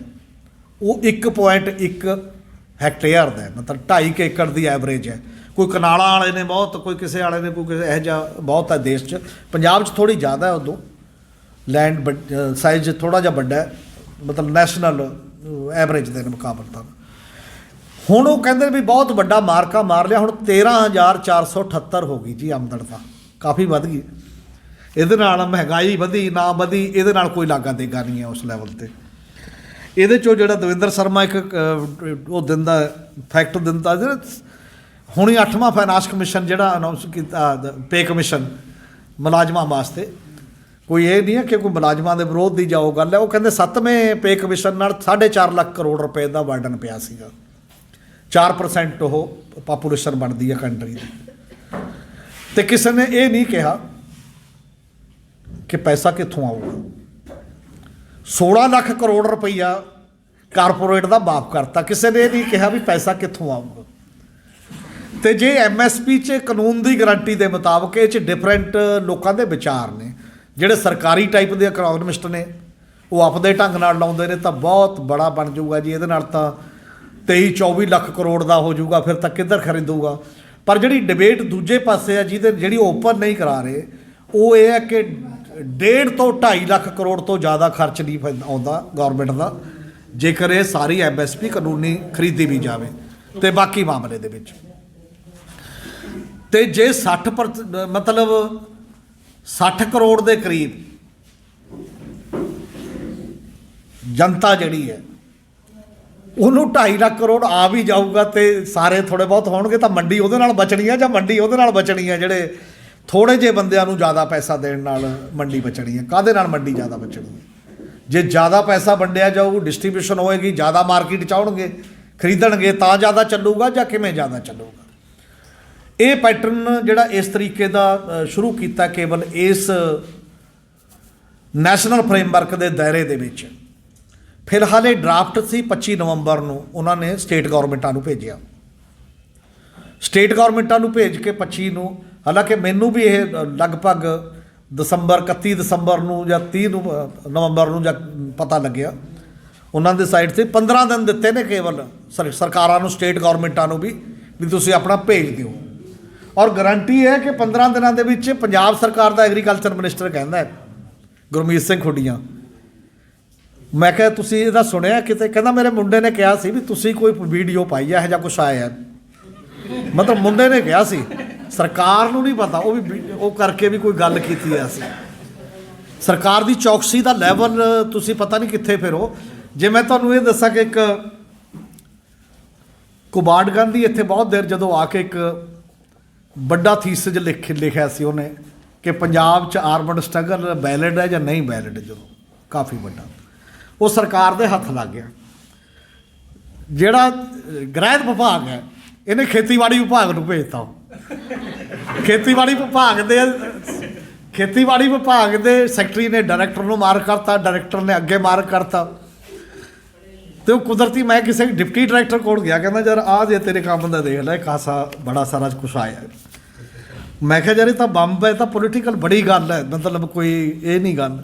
ਉਹ 1.1 ਹੈਕਟੇਅਰ ਦਾ ਹੈ, ਮਤਲਬ 2.5 ਏਕੜ ਦੀ ਐਵਰੇਜ ਹੈ। ਕੋਈ ਕਨਾਲਾਂ ਵਾਲੇ ਨੇ ਬਹੁਤ, ਕੋਈ ਕਿਸੇ ਵਾਲੇ ਨੇ, ਕੋਈ ਕਿਸੇ ਇਹੋ ਜਿਹਾ ਬਹੁਤ ਹੈ ਦੇਸ਼ 'ਚ। ਪੰਜਾਬ 'ਚ ਥੋੜੀ ਜ਼ਿਆਦਾ ਹੈ ਉਦੋਂ। ਲੈਂਡ ਸਾਈਜ਼ ਥੋੜਾ ਜਿਹਾ ਵੱਡਾ ਹੈ, ਮਤਲਬ ਨੈਸ਼ਨਲ ਐਵਰੇਜ ਦੇ ਮੁਕਾਬਲੇ ਤਾਂ ਹੁਣ ਉਹ ਕਹਿੰਦੇ ਵੀ ਬਹੁਤ ਵੱਡਾ ਮਾਰਕਾ ਮਾਰ ਲਿਆ, ਹੁਣ 13478 ਹੋ ਗਈ ਜੀ ਆਮਦਨ ਤਾਂ। ਕਾਫੀ ਵੱਧ ਗਈ। ਇਹਦੇ ਨਾਲ ਮਹਿੰਗਾਈ ਵਧੀ, ਨਾ ਵਧੀ, ਇਹਦੇ ਨਾਲ ਕੋਈ ਲਾਗਾ ਦੇਗਾ ਨਹੀਂ ਹੈ ਉਸ ਲੈਵਲ ਤੇ। ਇਹਦੇ ਚੋਂ ਜਿਹੜਾ ਦਵਿੰਦਰ ਸ਼ਰਮਾ ਇੱਕ ਉਹ ਦਿੰਦਾ ਫੈਕਟ ਦਿੰਦਾ ਜਿਹੜਾ, ਹੁਣੀ 8ਵਾਂ ਫਾਈਨਾਂਸ ਕਮਿਸ਼ਨ ਜਿਹੜਾ ਅਨਾਉਂਸ ਕੀਤਾ ਪੇ ਕਮਿਸ਼ਨ ਮੁਲਾਜ਼ਮਾਂ ਵਾਸਤੇ। ਕੋਈ ਇਹ ਨਹੀਂ ਹੈ ਕਿ ਕੋਈ ਮੁਲਾਜ਼ਮਾਂ ਦੇ ਵਿਰੋਧ ਦੀ ਜਾਓ ਗੱਲ ਹੈ। ਉਹ ਕਹਿੰਦੇ 7ਵੇਂ ਪੇ ਕਮਿਸ਼ਨ ਨਾਲ 4.5 ਲੱਖ ਕਰੋੜ ਰੁਪਏ ਦਾ ਬਰਡਨ ਪਿਆ ਸੀਗਾ। 4% ਉਹ ਪਾਪੂਲੇਸ਼ਨ ਬਣਦੀ ਹੈ ਕੰਟਰੀ ਦੀ। ਤੇ ਕਿਸੇ ਨੇ ਇਹ ਨਹੀਂ ਕਿਹਾ ਕਿ ਪੈਸਾ ਕਿੱਥੋਂ ਆਊਗਾ। 16 ਲੱਖ ਕਰੋੜ ਰੁਪਈਆ ਕਾਰਪੋਰੇਟ ਦਾ ਮਾਫ ਕਰਤਾ। ਕਿਸੇ ਨੇ ਇਹ ਨਹੀਂ ਕਿਹਾ ਵੀ ਪੈਸਾ ਕਿੱਥੋਂ ਆਊਗਾ। ਤੇ ਜੇ ਐਮਐਸਪੀ 'ਚ ਕਾਨੂੰਨ ਦੀ ਗਾਰੰਟੀ ਦੇ ਮੁਤਾਬਕ ਇਹ 'ਚ ਡਿਫਰੈਂਟ ਲੋਕਾਂ ਦੇ ਵਿਚਾਰ ਨੇ, ਜਿਹੜੇ ਸਰਕਾਰੀ ਟਾਈਪ ਦੇ ਇਕਨੋਮਿਸਟ ਨੇ, ਉਹ ਆਪਦੇ ਢੰਗ ਨਾਲ ਲਾਉਂਦੇ ਨੇ ਤਾਂ ਬਹੁਤ ਬੜਾ ਬਣ ਜਾਊਗਾ ਜੀ। ਇਹਦੇ ਨਾਲ ਤਾਂ 23 24 ਲੱਖ ਕਰੋੜ ਦਾ ਹੋ ਜਾਊਗਾ, ਫਿਰ ਤਾਂ ਕਿੱਧਰ ਖਰੀਦੂਗਾ? ਪਰ ਜਿਹੜੀ ਡਿਬੇਟ ਦੂਜੇ ਪਾਸੇ ਆ, ਜਿਹਦੇ ਜਿਹੜੀ ਓਪਨ ਨਹੀਂ ਕਰਾ ਰਹੇ, ਉਹ ਇਹ ਹੈ ਕਿ ਡੇਢ ਤੋਂ 2.5 ਲੱਖ ਕਰੋੜ ਤੋਂ ਜ਼ਿਆਦਾ ਖਰਚ ਨਹੀਂ ਪੈਂਦਾ- ਆਉਂਦਾ ਗਵਰਨਮੈਂਟ ਦਾ, ਜੇਕਰ ਇਹ ਸਾਰੀ ਐਮਐਸਪੀ ਕਾਨੂੰਨੀ ਖਰੀਦੀ ਵੀ ਜਾਵੇ, ਤੇ ਬਾਕੀ ਮਾਮਲੇ ਦੇ ਵਿੱਚ। ਤੇ ਜੇ 60 ਪਰ- ਮਤਲਬ 60 ਕਰੋੜ ਦੇ ਕਰੀਬ ਜਨਤਾ ਜਿਹੜੀ ਹੈ ਉਹਨੂੰ 2.5 ਲੱਖ ਕਰੋੜ ਆ ਵੀ ਜਾਊਗਾ ਤੇ ਸਾਰੇ ਥੋੜੇ ਬਹੁਤ ਹੋਣਗੇ ਤਾਂ ਮੰਡੀ ਉਹਦੇ ਨਾਲ ਬਚਣੀ ਹੈ ਜਾਂ ਮੰਡੀ ਉਹਦੇ ਨਾਲ ਬਚਣੀ ਹੈ ਜਿਹੜੇ ਥੋੜੇ ਜਿਹੇ ਬੰਦਿਆਂ ਨੂੰ ਜ਼ਿਆਦਾ ਪੈਸਾ ਦੇਣ ਨਾਲ ਮੰਡੀ ਬਚਣੀ ਹੈ ਕਾਦੇ ਨਾਲ ਮੰਡੀ ਜ਼ਿਆਦਾ ਬਚਣੀ ਹੈ ਜੇ ਜ਼ਿਆਦਾ ਪੈਸਾ ਵੰਡਿਆ ਜਾਊ ਡਿਸਟ੍ਰੀਬਿਊਸ਼ਨ ਹੋਏਗੀ, ਜ਼ਿਆਦਾ ਮਾਰਕੀਟ ਚ ਆਉਣਗੇ, ਖਰੀਦਣਗੇ, ਤਾਂ ਜ਼ਿਆਦਾ ਚੱਲੂਗਾ ਜਾਂ ਕਿਵੇਂ ਜ਼ਿਆਦਾ ਚੱਲੂਗਾ? ਇਹ ਪੈਟਰਨ ਜਿਹੜਾ ਇਸ ਤਰੀਕੇ ਦਾ ਸ਼ੁਰੂ ਕੀਤਾ ਕੇਵਲ ਇਸ ਨੈਸ਼ਨਲ ਫਰੇਮਵਰਕ ਦੇ ਦਾਇਰੇ ਦੇ ਵਿੱਚ। ਫਿਲਹਾਲ ਇਹ ਡਰਾਫਟ ਸੀ 25 ਨਵੰਬਰ ਨੂੰ, ਉਹਨਾਂ ਨੇ ਸਟੇਟ ਗਵਰਨਮੈਂਟਾਂ ਨੂੰ ਭੇਜਿਆ। ਸਟੇਟ ਗਵਰਨਮੈਂਟਾਂ ਨੂੰ ਭੇਜ ਕੇ 25 ਨੂੰ, ਹਾਲਾਂਕਿ ਮੈਨੂੰ ਵੀ ਇਹ ਲਗਭਗ ਦਸੰਬਰ 31 ਦਸੰਬਰ ਨੂੰ ਜਾਂ 30 ਨੂੰ, ਨਵੰਬਰ ਨੂੰ ਜਾਂ ਪਤਾ ਲੱਗਿਆ। ਉਹਨਾਂ ਦੇ ਸਾਈਡ ਤੇ 15 ਦਿਨ ਦਿੱਤੇ ਨੇ ਕੇਵਲ ਸਰ- ਸਰਕਾਰਾਂ ਨੂੰ, ਸਟੇਟ ਗਵਰਨਮੈਂਟਾਂ ਨੂੰ ਵੀ ਵੀ ਤੁਸੀਂ ਆਪਣਾ ਭੇਜ ਦਿਓ। ਔਰ ਗਾਰੰਟੀ ਹੈ ਕਿ 15 ਦਿਨਾਂ ਦੇ ਵਿੱਚ ਪੰਜਾਬ ਸਰਕਾਰ ਦਾ ਐਗਰੀਕਲਚਰ ਮਿਨਿਸਟਰ ਕਹਿੰਦਾ ਹੈ, ਗੁਰਮੀਤ ਸਿੰਘ ਖੁੱਡੀਆਂ। ਮੈਂ ਕਿਹਾ, ਤੁਸੀਂ ਇਹਦਾ ਸੁਣਿਆ ਕਿਤੇ? ਕਹਿੰਦਾ, ਮੇਰੇ ਮੁੰਡੇ ਨੇ ਕਿਹਾ ਸੀ ਵੀ ਤੁਸੀਂ ਕੋਈ ਵੀਡੀਓ ਪਾਈ ਹੈ ਜਾਂ ਕੁਛ ਆਇਆ ਹੈ। ਮਤਲਬ ਮੁੰਡੇ ਨੇ ਕਿਹਾ ਸੀ, ਸਰਕਾਰ ਨੂੰ ਨਹੀਂ ਪਤਾ, ਉਹ ਵੀ ਉਹ ਕਰਕੇ ਵੀ ਕੋਈ ਗੱਲ ਕੀਤੀ ਐ ਅਸੀਂ। ਸਰਕਾਰ ਦੀ ਚੌਕਸੀ ਦਾ ਲੈਵਲ ਤੁਸੀਂ ਪਤਾ ਨਹੀਂ ਕਿੱਥੇ ਫਿਰੋ। ਜੇ ਮੈਂ ਤੁਹਾਨੂੰ ਇਹ ਦੱਸਾਂ ਕਿ ਇੱਕ ਕੁਬਾੜ ਗਾਂਧੀ ਇੱਥੇ ਬਹੁਤ ਦੇਰ ਜਦੋਂ ਆ ਕੇ ਇੱਕ ਵੱਡਾ ਥੀਸਿਸ ਲਿਖ, ਲਿਖਿਆ ਸੀ ਉਹਨੇ ਕਿ ਪੰਜਾਬ 'ਚ ਆਰਮਡ ਸਟਰਗਲ ਵੈਲਿਡ ਹੈ ਜਾਂ ਨਹੀਂ ਵੈਲਿਡ ਜਦੋਂ, ਕਾਫੀ ਵੱਡਾ। ਉਹ ਸਰਕਾਰ ਦੇ ਹੱਥ ਲੱਗ ਗਿਆ। ਜਿਹੜਾ ਅਹ, ਗ੍ਰਹਿ ਵਿਭਾਗ ਹੈ ਇਹਨੇ ਖੇਤੀਬਾੜੀ ਵਿਭਾਗ ਨੂੰ ਭੇਜਤਾ। ਖੇਤੀਬਾੜੀ ਵਿਭਾਗ ਦੇ ਖੇਤੀਬਾੜੀ ਵਿਭਾਗ ਦੇ ਸੈਕਟਰੀ ਨੇ ਡਾਇਰੈਕਟਰ ਨੂੰ ਮਾਰ ਕਰਤਾ ਡਾਇਰੈਕਟਰ ਨੇ ਅੱਗੇ ਮਾਰ ਕਰਤਾ। ਤੇ ਉਹ ਕੁਦਰਤੀ ਮੈਂ ਕਿਸੇ ਡਿਪਟੀ ਡਾਇਰੈਕਟਰ ਕੋਲ ਗਿਆ ਕਹਿੰਦਾ ਯਾਰ ਆ ਜੇ ਤੇਰੇ ਕੰਮ ਦਾ ਦੇਖ ਲੈ ਖਾਸਾ ਬੜਾ ਸਾਰਾ ਕੁਛ ਆਇਆ ਮੈਂ ਕਿਹਾ ਯਾਰ ਇਹ ਤਾਂ ਬੰਬ ਹੈ ਤਾਂ ਪੋਲੀਟੀਕਲ ਬੜੀ ਗੱਲ ਹੈ ਮਤਲਬ ਕੋਈ ਇਹ ਨਹੀਂ ਗੱਲ।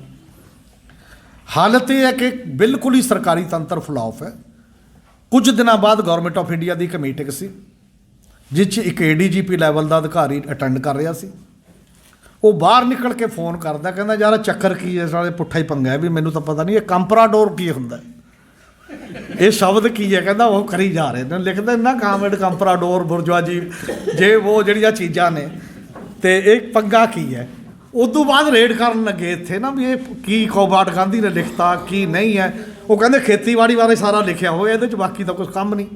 ਹਾਲਤ ਇਹ ਹੈ ਕਿ ਬਿਲਕੁਲ ਹੀ ਸਰਕਾਰੀ ਤੰਤਰ ਫਲਾਫ ਹੈ। ਕੁਝ ਦਿਨਾਂ ਬਾਅਦ ਗਵਰਨਮੈਂਟ ਆਫ ਇੰਡੀਆ ਦੀ ਇੱਕ ਮੀਟਿੰਗ ਸੀ, ਜਿਸ 'ਚ ਇੱਕ ਏਡੀਜੀਪੀ ਲੈਵਲ ਦਾ ਅਧਿਕਾਰੀ ਅਟੈਂਡ ਕਰ ਰਿਹਾ ਸੀ। ਉਹ ਬਾਹਰ ਨਿਕਲ ਕੇ ਫੋਨ ਕਰਦਾ, ਕਹਿੰਦਾ, ਯਾਰ ਚੱਕਰ ਕੀ ਹੈ? ਸਾਲੇ ਪੁੱਠਾ ਹੀ ਪੰਗਾ ਵੀ ਮੈਨੂੰ ਤਾਂ ਪਤਾ ਨਹੀਂ, ਇਹ ਕੰਪਰਾਡੋਰ ਕੀ ਹੁੰਦਾ ਇਹ ਸ਼ਬਦ ਕੀ ਹੈ? ਕਹਿੰਦਾ, ਉਹ ਕਰੀ ਜਾ ਰਹੇ ਨੇ। ਲਿਖਦੇ ਨਾ ਕਾਮੇਡ ਕੰਪਰਾਡੋਰ ਬੁਰਜਵਾਜੀ ਜੇ ਉਹ ਜਿਹੜੀਆਂ ਚੀਜ਼ਾਂ ਨੇ, ਤੇ ਇਹ ਪੰਗਾ ਕੀ ਹੈ? ਉਦੋਂ ਬਾਅਦ ਰੇਡ ਕਰਨ ਲੱਗੇ ਇੱਥੇ ਨਾ ਵੀ ਇਹ ਕੀ ਕੋਬਾਟ ਗਾਂਧੀ ਨੇ ਲਿਖਤਾ, ਕੀ ਨਹੀਂ ਹੈ। ਉਹ ਕਹਿੰਦੇ ਖੇਤੀਬਾੜੀ ਬਾਰੇ ਸਾਰਾ ਲਿਖਿਆ ਹੋਇਆ, ਇਹਦੇ ਚ ਬਾਕੀ ਤਾਂ ਕੁਝ ਕੰਮ ਨਹੀਂ।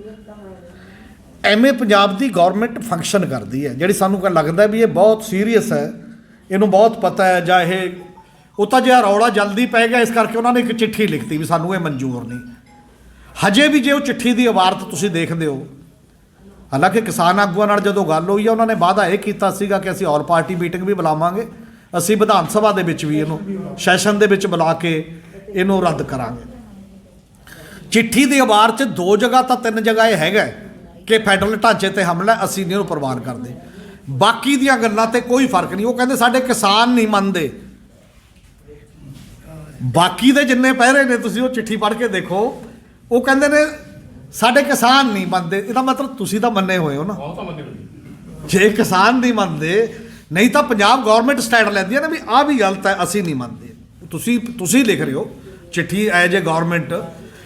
ਐਵੇਂ ਪੰਜਾਬ ਦੀ ਗਵਰਨਮੈਂਟ ਫੰਕਸ਼ਨ ਕਰਦੀ ਹੈ, ਜਿਹੜੀ ਸਾਨੂੰ ਕਹ ਲੱਗਦਾ ਵੀ ਇਹ ਬਹੁਤ ਸੀਰੀਅਸ ਹੈ, ਇਹਨੂੰ ਬਹੁਤ ਪਤਾ ਹੈ, ਜਾਂ ਇਹ, ਉਹ ਤਾਂ ਜਿਹਾ ਰੌਲਾ ਜਲਦੀ ਪੈ ਗਿਆ, ਇਸ ਕਰਕੇ ਉਹਨਾਂ ਨੇ ਇੱਕ ਚਿੱਠੀ ਲਿਖਤੀ ਵੀ ਸਾਨੂੰ ਇਹ ਮਨਜ਼ੂਰ ਨਹੀਂ। ਹਜੇ ਵੀ ਜੇ ਉਹ ਚਿੱਠੀ ਦੀ ਇਬਾਰਤ ਤੁਸੀਂ ਦੇਖਦੇ ਹੋ, ਹਾਲਾਂਕਿ ਕਿਸਾਨ ਆਗੂਆਂ ਨਾਲ ਜਦੋਂ ਗੱਲ ਹੋਈ ਆ, ਉਹਨਾਂ ਨੇ ਵਾਅਦਾ ਇਹ ਕੀਤਾ ਸੀਗਾ ਕਿ ਅਸੀਂ ਆਲ ਪਾਰਟੀ ਮੀਟਿੰਗ ਵੀ ਬੁਲਾਵਾਂਗੇ। ਅਸੀਂ ਵਿਧਾਨ ਸਭਾ ਦੇ ਵਿੱਚ ਵੀ ਇਹਨੂੰ ਸੈਸ਼ਨ ਦੇ ਵਿੱਚ ਬੁਲਾ ਕੇ ਇਹਨੂੰ ਰੱਦ ਕਰਾਂਗੇ। ਚਿੱਠੀ ਦੀ ਇਬਾਰਤ 'ਚ ਦੋ ਜਗ੍ਹਾ ਤਾਂ ਤਿੰਨ ਜਗ੍ਹਾ ਇਹ ਹੈਗਾ ਕਿ ਫੈਡਰਲ ਢਾਂਚੇ ਤੇ ਹਮਲਾ ਅਸੀਂ ਨਹੀਂ ਉਹਨੂੰ ਪ੍ਰਵਾਨ ਕਰਦੇ। ਬਾਕੀ ਦੀਆਂ ਗੱਲਾਂ ਤੇ ਕੋਈ ਫ਼ਰਕ ਨਹੀਂ ਉਹ ਕਹਿੰਦੇ ਸਾਡੇ ਕਿਸਾਨ ਨਹੀਂ ਮੰਨਦੇ। ਬਾਕੀ ਦੇ ਜਿੰਨੇ ਪਹਿਰੇ ਨੇ ਤੁਸੀਂ ਉਹ ਚਿੱਠੀ ਪੜ੍ਹ ਕੇ ਦੇਖੋ। ਉਹ ਕਹਿੰਦੇ ਨੇ ਸਾਡੇ ਕਿਸਾਨ ਨਹੀਂ ਮੰਨਦੇ। ਇਹਦਾ ਮਤਲਬ ਤੁਸੀਂ ਤਾਂ ਮੰਨੇ ਹੋਏ ਹੋ ਨਾ। ਜੇ ਕਿਸਾਨ ਨਹੀਂ ਮੰਨਦੇ ਨਹੀਂ ਤਾਂ ਪੰਜਾਬ ਗਵਰਨਮੈਂਟ ਸਟੈਂਡ ਲੈਂਦੀ ਹੈ ਨਾ ਵੀ ਆਹ ਵੀ ਗਲਤ ਹੈ, ਅਸੀਂ ਨਹੀਂ ਮੰਨਦੇ। ਤੁਸੀਂ ਤੁਸੀਂ ਲਿਖ ਰਹੇ ਹੋ, ਚਿੱਠੀ ਐਜ ਏ ਗਵਰਨਮੈਂਟ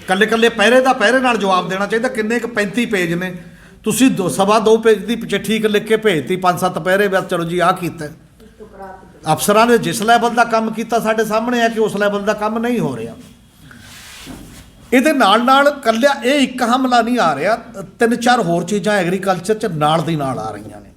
ਕੱਲੇ ਕੱਲੇ ਪਹਿਰੇ ਦਾ ਪਹਿਰੇ ਨਾਲ ਜਵਾਬ ਦੇਣਾ ਚਾਹੀਦਾ, ਕਿੰਨੇ ਕੁ 35 ਪੇਜ ਨੇ। ਤੁਸੀਂ ਦੋ, ਸਵਾ ਦੋ ਪੇਜ ਦੀ ਚਿੱਠੀ ਇੱਕ ਲਿਖ ਕੇ ਭੇਜਤੀ, ਪੰਜ ਸੱਤ ਪਹਿਰੇ ਬਸ ਚਲੋ ਜੀ ਆਹ ਕੀਤਾ। ਅਫਸਰਾਂ ਨੇ ਜਿਸ ਲੈਵਲ ਦਾ ਕੰਮ ਕੀਤਾ ਸਾਡੇ ਸਾਹਮਣੇ ਆ ਕਿ ਉਸ ਲੈਵਲ ਦਾ ਕੰਮ ਨਹੀਂ ਹੋ ਰਿਹਾ। ਇਹਦੇ ਨਾਲ ਨਾਲ ਕੱਲਿਆ ਇਹ ਇੱਕ ਹਮਲਾ ਨਹੀਂ ਆ ਰਿਹਾ ਤਿੰਨ ਚਾਰ ਹੋਰ ਚੀਜ਼ਾਂ ਐਗਰੀਕਲਚਰ ਚ ਨਾਲ ਦੀ ਨਾਲ ਆ ਰਹੀਆਂ ਨੇ।